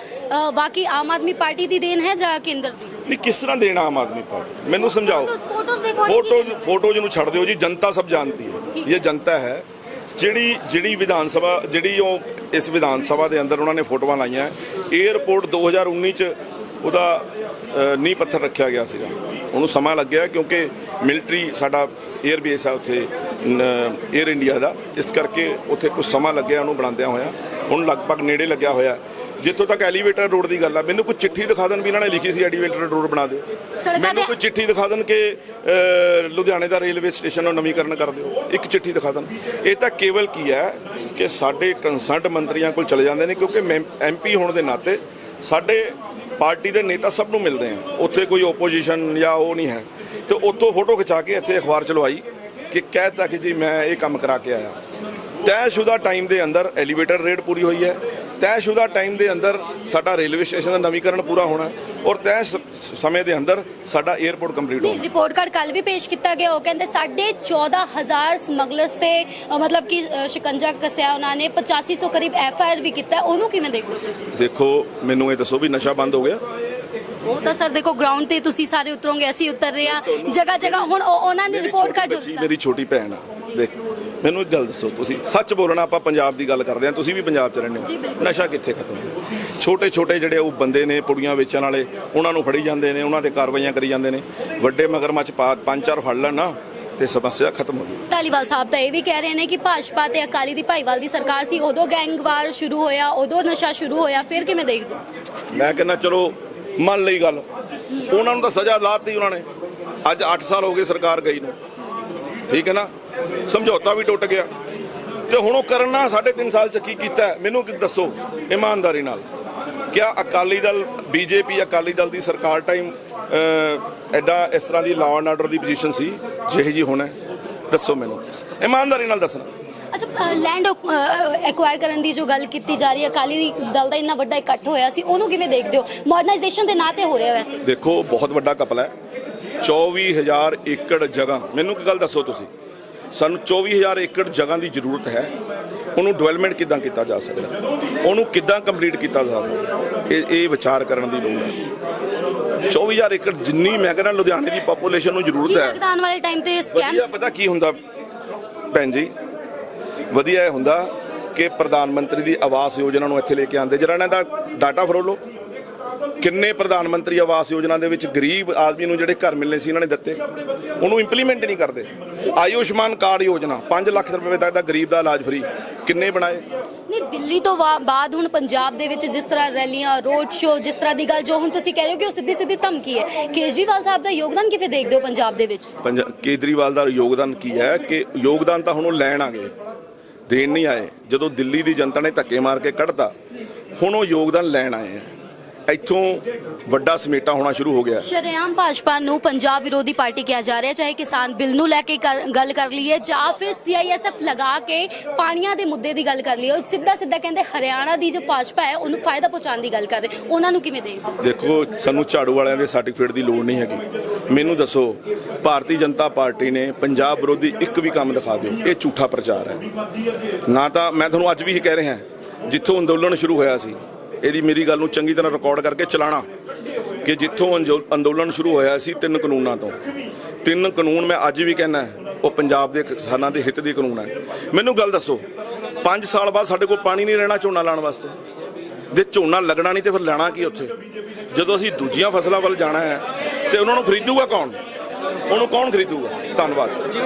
ਬਾਕੀ ਆਮ ਆਦਮੀ ਪਾਰਟੀ ਦੀ ਦੇਣ ਹੈ ਜਾਂ ਕੇਂਦਰ ਦੀ? ਨਹੀਂ ਕਿਸ ਤਰ੍ਹਾਂ ਦੇਣਾ ਆਮ ਆਦਮੀ ਪਾਰਟੀ? ਮੈਨੂੰ ਸਮਝਾਓ। ਫੋਟੋ ਫੋਟੋਜ਼ ਨੂੰ ਛੱਡ ਦਿਓ ਜੀ ਜਨਤਾ ਸਭ ਜਾਣਦੀ ਹੈ। ਇਹ ਜਨਤਾ ਹੈ। ਜਿਹੜੀ ਜਿਹੜੀ ਵਿਧਾਨ ਸਭਾ ਜਿਹੜੀ ਉਹ ਇਸ ਵਿਧਾਨ ਸਭਾ ਦੇ ਅੰਦਰ ਉਹਨਾਂ ਨੇ ਫੋਟੋਆਂ ਲਾਈਆਂ। 에어ਪੋਰਟ 2019 ਚ ਉਹਦਾ ਨੀ ਪੱਥਰ ਰੱਖਿਆ ਗਿਆ ਸੀਗਾ। ਉਹਨੂੰ ਸਮਾਂ ਲੱਗਿਆ ਕਿਉਂਕਿ ਮਿਲਟਰੀ ਸਾਡਾ 에ਅਰ ਬੇਸ ਆ ਉੱਥੇ 에ਅਰ ਇੰਡੀਆ ਦਾ। ਇਸ ਕਰਕੇ ਉੱਥੇ ਕੁਝ ਸਮਾਂ ਲੱਗਿਆ ਉਹਨੂੰ ਬਣਾਉਂਦਿਆਂ ਹੋਇਆ। ਹੁਣ ਲਗਭਗ ਨੇੜੇ ਲੱਗਿਆ ਹੋਇਆ। ਜਿੱਥੋਂ ਤੱਕ ਐਲੀਵੇਟਰ ਰੋਡ ਦੀ ਗੱਲ ਆ ਮੈਨੂੰ ਕੋਈ ਚਿੱਠੀ ਦਿਖਾ ਦੇਣ ਵੀ ਇਹਨਾਂ ਨੇ ਲਿਖੀ ਸੀ ਐਲੀਵੇਟਰ ਰੋਡ ਬਣਾ ਦਿਓ। ਮੈਨੂੰ ਕੋਈ ਚਿੱਠੀ ਦਿਖਾ ਦੇਣ ਕਿ ਲੁਧਿਆਣੇ ਦਾ ਰੇਲਵੇ ਸਟੇਸ਼ਨ ਨੂੰ ਨਵੀਕਰਨ ਕਰ ਦਿਓ। ਇੱਕ ਚਿੱਠੀ ਦਿਖਾ ਦੇਣ। ਇਹ ਤਾਂ ਕੇਵਲ ਕੀ ਹੈ ਕਿ ਸਾਡੇ ਕੰਸਰਟ ਮੰਤਰੀਆਂ ਕੋਲ ਚਲੇ ਜਾਂਦੇ ਨੇ ਕਿਉਂਕਿ ਐਮਪੀ ਹੋਣ ਦੇ ਨਾਤੇ ਸਾਡੇ ਪਾਰਟੀ ਦੇ ਨੇਤਾ ਸਭ ਨੂੰ ਮਿਲਦੇ ਆ। ਉੱਥੇ ਕੋਈ ਓਪੋਜੀਸ਼ਨ ਜਾਂ ਉਹ ਨਹੀਂ ਹੈ। ਤੇ ਉੱਥੋਂ ਫੋਟੋ ਖਿਚਾ ਕੇ ਇੱਥੇ ਅਖਬਾਰ ਚਲਵਾਈ ਕਿ ਕਹਿਤਾ ਕਿ ਜੀ ਮੈਂ ਇਹ ਕੰਮ ਕਰਾ ਕੇ ਆਇਆ। ਤੈਅਸ਼ੁਦਾ ਟਾਈਮ ਦੇ ਅੰਦਰ ਐਲੀਵੇਟਰ ਰੇਟ ਪੂਰੀ ਹੋਈ ਹੈ। ਤੈਅਸ਼ੁਦਾ ਟਾਈਮ ਦੇ ਅੰਦਰ ਸਾਡਾ ਰੇਲਵੇ ਸਟੇਸ਼ਨ ਦਾ ਨਵੀਕਰਨ ਪੂਰਾ ਹੋਣਾ ਔਰ ਤੈਅ ਸਮੇਂ ਦੇ ਅੰਦਰ ਸਾਡਾ 에ਅਰਪੋਰਟ ਕੰਪਲੀਟ ਹੋਣਾ ਰਿਪੋਰਟ ਕਾਰਡ ਕੱਲ ਵੀ ਪੇਸ਼ ਕੀਤਾ ਗਿਆ। ਉਹ ਕਹਿੰਦੇ ਸਾਢੇ 14000 ਸਮਗਲਰਸ ਤੇ ਮਤਲਬ ਕਿ ਸ਼ਿਕੰਜਾ ਕਸਿਆ ਉਹਨਾਂ ਨੇ 8500 ਕਰੀਬ ਐਫ ਆਈ ਆਰ ਵੀ ਕੀਤਾ। ਉਹਨੂੰ ਕਿਵੇਂ ਦੇਖਦੇ ਦੇਖੋ ਮੈਨੂੰ ਇਹ ਦੱਸੋ ਵੀ ਨਸ਼ਾ ਬੰਦ ਹੋ ਗਿਆ। ਉਹ ਤਾਂ ਸਰ ਦੇਖੋ ਗਰਾਊਂਡ ਤੇ ਤੁਸੀਂ ਸਾਰੇ ਉਤਰੋਗੇ ਅਸੀਂ ਉਤਰ ਰਹੇ ਆ ਜਗ੍ਹਾ ਜਗ੍ਹਾ ਹੁਣ ਉਹ- ਉਹਨਾਂ ਨੇ ਰਿਪੋਰਟ ਕਾਰਡ ਬੱਚੀ ਮੇਰੀ ਛੋਟੀ ਭੈਣ ਆ। ਦੇਖ ਮੈਨੂੰ ਇੱਕ ਗੱਲ ਦੱਸੋ ਤੁਸੀਂ। ਸੱਚ ਬੋਲਣਾ ਆਪਾਂ ਪੰਜਾਬ ਦੀ ਗੱਲ ਕਰਦੇ ਆ ਤੁਸੀਂ ਵੀ ਪੰਜਾਬ 'ਚ ਰਹਿੰਦੇ ਹੋ। ਨਸ਼ਾ ਕਿੱਥੇ ਖਤਮ ਹੋਇਆ? ਛੋਟੇ ਛੋਟੇ ਜਿਹੜੇ ਉਹ ਬੰਦੇ ਨੇ ਪੁੜੀਆਂ ਵੇਚਣ ਵਾਲੇ ਉਹਨਾਂ ਨੂੰ ਫੜੀ ਜਾਂਦੇ ਨੇ ਉਹਨਾਂ ਤੇ ਕਾਰਵਾਈਆਂ ਕਰੀ ਜਾਂਦੇ ਨੇ। ਵੱਡੇ ਮਗਰਮੱਛ ਪੰਜ ਚਾਰ ਫੜ ਲੈਣ ਨਾ ਤੇ ਸਮੱਸਿਆ ਖਤਮ ਹੋ ਜੂ ਧਾਲੀਵਾਲ ਸਾਹਿਬ ਤਾਂ ਇਹ ਵੀ ਕਹਿ ਰਹੇ ਨੇ ਕਿ ਭਾਜਪਾ ਤੇ ਅਕਾਲੀ ਦੀ ਭਾਈਵਾਲ ਦੀ ਸਰਕਾਰ ਸੀ ਉਦੋਂ ਗੈਂਗਵਾਰ ਸ਼ੁਰੂ ਹੋਇਆ ਉਦੋਂ ਨਸ਼ਾ ਸ਼ੁਰੂ ਹੋਇਆ ਫਿਰ ਕਿਵੇਂ ਦੇਖਦੇ ਹੋ? ਮੈਂ ਕਹਿੰਦਾ ਚਲੋ ਮੰਨ ਲਈ ਗੱਲ। ਉਹਨਾਂ ਨੂੰ ਤਾਂ ਸਜ਼ਾ ਲਾਤੀ ਉਹਨਾਂ ਨੇ। ਅੱਜ 8 ਸਾਲ ਹੋ ਗਏ ਸਰਕਾਰ ਗਈ ਨੂੰ। ਠੀਕ ਹੈ ਨਾ? ਸਮਝੌਤਾ ਵੀ ਟੁੱਟ ਗਿਆ। ਤੇ ਹੁਣ ਉਹ ਕਰਨਾ ਸਾਢੇ ਤਿੰਨ ਸਾਲ ਚ ਕੀ ਕੀਤਾ? ਮੈਨੂੰ ਕੀ ਦੱਸੋ ਇਮਾਨਦਾਰੀ ਨਾਲ? ਕਿਆ ਅਕਾਲੀ ਦਲ ਬੀਜੇਪੀ ਅਕਾਲੀ ਦਲ ਦੀ ਸਰਕਾਰ ਟਾਈਮ ਐਡਾ ਇਸ ਤਰ੍ਹਾਂ ਦੀ ਲਾਅ ਐਂਡ ਆਰਡਰ ਦੀ ਪੋਜੀਸ਼ਨ ਸੀ? ਜਿਹੀ ਜੀ ਹੁਣ ਦੱਸੋ ਮੈਨੂੰ। ਇਮਾਨਦਾਰੀ ਨਾਲ ਦੱਸਣਾ। ਅੱਛਾ ਲੈਂਡ ਐਕਵਾਇਰ ਕਰਨ ਦੀ ਜੋ ਗੱਲ ਕੀਤੀ ਜਾ ਰਹੀ ਹੈ ਅਕਾਲੀ ਦਲ ਦਾ ਇੰਨਾ ਵੱਡਾ ਇਕੱਠ ਹੋਇਆ ਸੀ ਉਹਨੂੰ ਕਿਵੇਂ ਦੇਖਦੇ ਹੋ? ਮਾਡਰਨਾਈਜੇਸ਼ਨ ਦੇ ਨਾਂ ਤੇ ਹੋ ਰਿਹਾ ਵੈਸੇ। ਦੇਖੋ ਬਹੁਤ ਵੱਡਾ ਕਪਲਾ ਹੈ। 24000 ਏਕੜ ਜਗ੍ਹਾ। ਮੈਨੂੰ ਇੱਕ ਗੱਲ ਦੱਸੋ ਤੁਸੀਂ। ਸਾਨੂੰ 24000 ਏਕੜ ਜਗ੍ਹਾ ਦੀ ਜ਼ਰੂਰਤ ਹੈ। ਉਹਨੂੰ ਡਿਵੈਲਪਮੈਂਟ ਕਿੱਦਾਂ ਕੀਤਾ ਜਾ ਸਕਦਾ? ਉਹਨੂੰ ਕਿੱਦਾਂ ਕੰਪਲੀਟ ਕੀਤਾ ਜਾ ਸਕਦਾ? ਇਹ ਇਹ ਵਿਚਾਰ ਕਰਨ ਦੀ ਲੋੜ ਹੈ। 24000 ਏਕੜ ਜਿੰਨੀ ਮੈਂ ਕਹਿੰਦਾ ਲੁਧਿਆਣੇ ਦੀ ਪੋਪੂਲੇਸ਼ਨ ਨੂੰ ਜ਼ਰੂਰਤ ਹੈ। ਆਉਣ ਵਾਲੇ ਟਾਈਮ ਤੇ ਵਧੀਆ ਸਕੈਮਸ ਪਤਾ ਕੀ ਹੁੰਦਾ ਭੈਣ ਜੀ? ਵਧੀਆ ਇਹ ਹੁੰਦਾ ਕਿ ਪ੍ਰਧਾਨ ਮੰਤਰੀ ਦੀ ਆਵਾਸ ਯੋਜਨਾ ਨੂੰ ਇੱਥੇ ਲੈ ਕੇ ਆਉਂਦੇ। ਜਰਾ ਇਹਨਾਂ ਦਾ ਡਾਟਾ ਫਰੋਲੋ ਕਿੰਨੇ ਪ੍ਰਧਾਨ ਮੰਤਰੀ ਆਵਾਸ ਯੋਜਨਾ ਦੇ ਵਿੱਚ ਗਰੀਬ ਆਦਮੀ ਨੂੰ ਜਿਹੜੇ ਘਰ ਮਿਲਨੇ ਸੀ ਇਹਨਾਂ ਨੇ ਦਿੱਤੇ। ਉਹਨੂੰ ਇੰਪਲੀਮੈਂਟ ਨਹੀਂ ਕਰਦੇ। ਆਯੁਸ਼ਮਾਨ ਕਾਰਡ ਯੋਜਨਾ 5 ਲੱਖ ਰੁਪਏ ਤੱਕ ਦਾ ਗਰੀਬ ਦਾ ਇਲਾਜ ਫ੍ਰੀ ਕਿੰਨੇ ਬਣਾਏ? ਨਹੀਂ ਦਿੱਲੀ ਤੋਂ ਬਾਅਦ ਹੁਣ ਪੰਜਾਬ ਦੇ ਵਿੱਚ ਜਿਸ ਤਰ੍ਹਾਂ ਰੈਲੀਆਂ ਰੋਡ ਸ਼ੋ ਜਿਸ ਤਰ੍ਹਾਂ ਦੀ ਗੱਲ ਜੋ ਹੁਣ ਤੁਸੀਂ ਕਹਿ ਰਹੇ ਹੋ ਕਿ ਉਹ ਸਿੱਧੀ ਸਿੱਧੀ ਧਮਕੀ ਹੈ। ਕੇਜਰੀਵਾਲ ਸਾਹਿਬ ਦਾ ਯੋਗਦਾਨ ਕਿਵੇਂ ਦੇਖਦੇ ਹੋ ਪੰਜਾਬ ਦੇ ਵਿੱਚ? ਕੇਜਰੀਵਾਲ ਦਾ ਯੋਗਦਾਨ ਕੀ ਹੈ ਕਿ ਯੋਗਦਾਨ ਤਾਂ ਹੁਣ ਉਹ ਲੈਣ ਆ ਗਏ। ਦੇਣ ਨਹੀਂ ਆਏ। ਜਦੋਂ ਦਿੱਲੀ ਦੀ ਜਨਤਾ ਨੇ ਧੱਕੇ ਮਾਰ ਕੇ ਕੱਢਤਾ ਹੁਣ ਉਹ ਯੋਗਦਾਨ ਲੈਣ ਆਏ ਆ। ਇੱਥੋਂ ਵੱਡਾ ਸਮੇਟਾ ਹੋਣਾ ਸ਼ੁਰੂ ਹੋ ਗਿਆ। ਸ਼ਰੇਆਮ ਭਾਜਪਾ ਨੂੰ ਪੰਜਾਬ ਵਿਰੋਧੀ ਪਾਰਟੀ ਕਿਹਾ ਜਾ ਰਿਹਾ ਚਾਹੇ ਕਿਸਾਨ ਬਿੱਲ ਨੂੰ ਲੈ ਕੇ ਗੱਲ ਕਰ ਲਈਏ ਜਾਂ ਫਿਰ ਸੀਆਈਐਸਐਫ ਲਗਾ ਕੇ ਪਾਣੀਆਂ ਦੇ ਮੁੱਦੇ ਦੀ ਗੱਲ ਕਰ ਲਈਏ ਉਹ ਸਿੱਧਾ ਸਿੱਧਾ ਕਹਿੰਦੇ ਹਰਿਆਣਾ ਦੀ ਜੋ ਭਾਜਪਾ ਹੈ ਉਹਨੂੰ ਫਾਇਦਾ ਪਹੁੰਚਾਉਣ ਦੀ ਗੱਲ ਕਰ ਰਹੇ। ਉਹਨਾਂ ਨੂੰ ਕਿਵੇਂ ਦੇਖਦੇ ਹੋ? ਦੇਖੋ ਸਾਨੂੰ ਝਾੜੂ ਵਾਲਿਆਂ ਦੇ ਸਰਟੀਫਿਕੇਟ ਦੀ ਲੋੜ ਨਹੀਂ ਹੈਗੀ। ਮੈਨੂੰ ਦੱਸੋ ਭਾਰਤੀ ਜਨਤਾ ਪਾਰਟੀ ਨੇ ਪੰਜਾਬ ਵਿਰੋਧੀ ਇੱਕ ਵੀ ਕੰਮ ਦਿਖਾ ਦਿਓ ਇਹ ਝੂਠਾ ਪ੍ਰਚਾਰ ਹੈ। ਨਾ ਤਾਂ ਮੈਂ ਤੁਹਾਨੂੰ ਅੱਜ ਵੀ ਇਹ ਕਹਿ ਰਿਹਾ ਜਿੱਥੋਂ ਅੰਦੋਲਨ ਸ਼ੁਰੂ ਹੋਇਆ ਸੀ ਇਹਦੀ ਮੇਰੀ ਗੱਲ ਨੂੰ ਚੰਗੀ ਤਰ੍ਹਾਂ ਰਿਕਾਰਡ ਕਰਕੇ ਚਲਾਣਾ ਕਿ ਜਿੱਥੋਂ ਅੰਜੋ- ਅੰਦੋਲਨ ਸ਼ੁਰੂ ਹੋਇਆ ਸੀ ਤਿੰਨ ਕਾਨੂੰਨਾਂ ਤੋਂ। ਤਿੰਨ ਕਾਨੂੰਨ ਮੈਂ ਅੱਜ ਵੀ ਕਹਿਣਾ ਉਹ ਪੰਜਾਬ ਦੇ ਕਿਸਾਨਾਂ ਦੇ ਹਿੱਤ ਦੇ ਕਾਨੂੰਨ ਹੈ। ਮੈਨੂੰ ਗੱਲ ਦੱਸੋ 5 ਸਾਲ ਬਾਅਦ ਸਾਡੇ ਕੋਲ ਪਾਣੀ ਨਹੀਂ ਰਹਿਣਾ ਝੋਨਾ ਲਾਉਣ ਵਾਸਤੇ। ਜੇ ਝੋਨਾ ਲੱਗਣਾ ਨਹੀਂ ਤੇ ਫਿਰ ਲੈਣਾ ਕੀ ਉੱਥੇ? ਜਦੋਂ ਅਸੀਂ ਦੂਜੀਆਂ ਫਸਲਾਂ ਵੱਲ ਜਾਣਾ ਹੈ ਤੇ ਉਹਨਾਂ ਨੂੰ ਖਰੀਦੂਗਾ ਕੌਣ? ਉਹਨੂੰ ਕੌਣ ਖਰੀਦੂਗਾ? ਧੰਨਵਾਦ।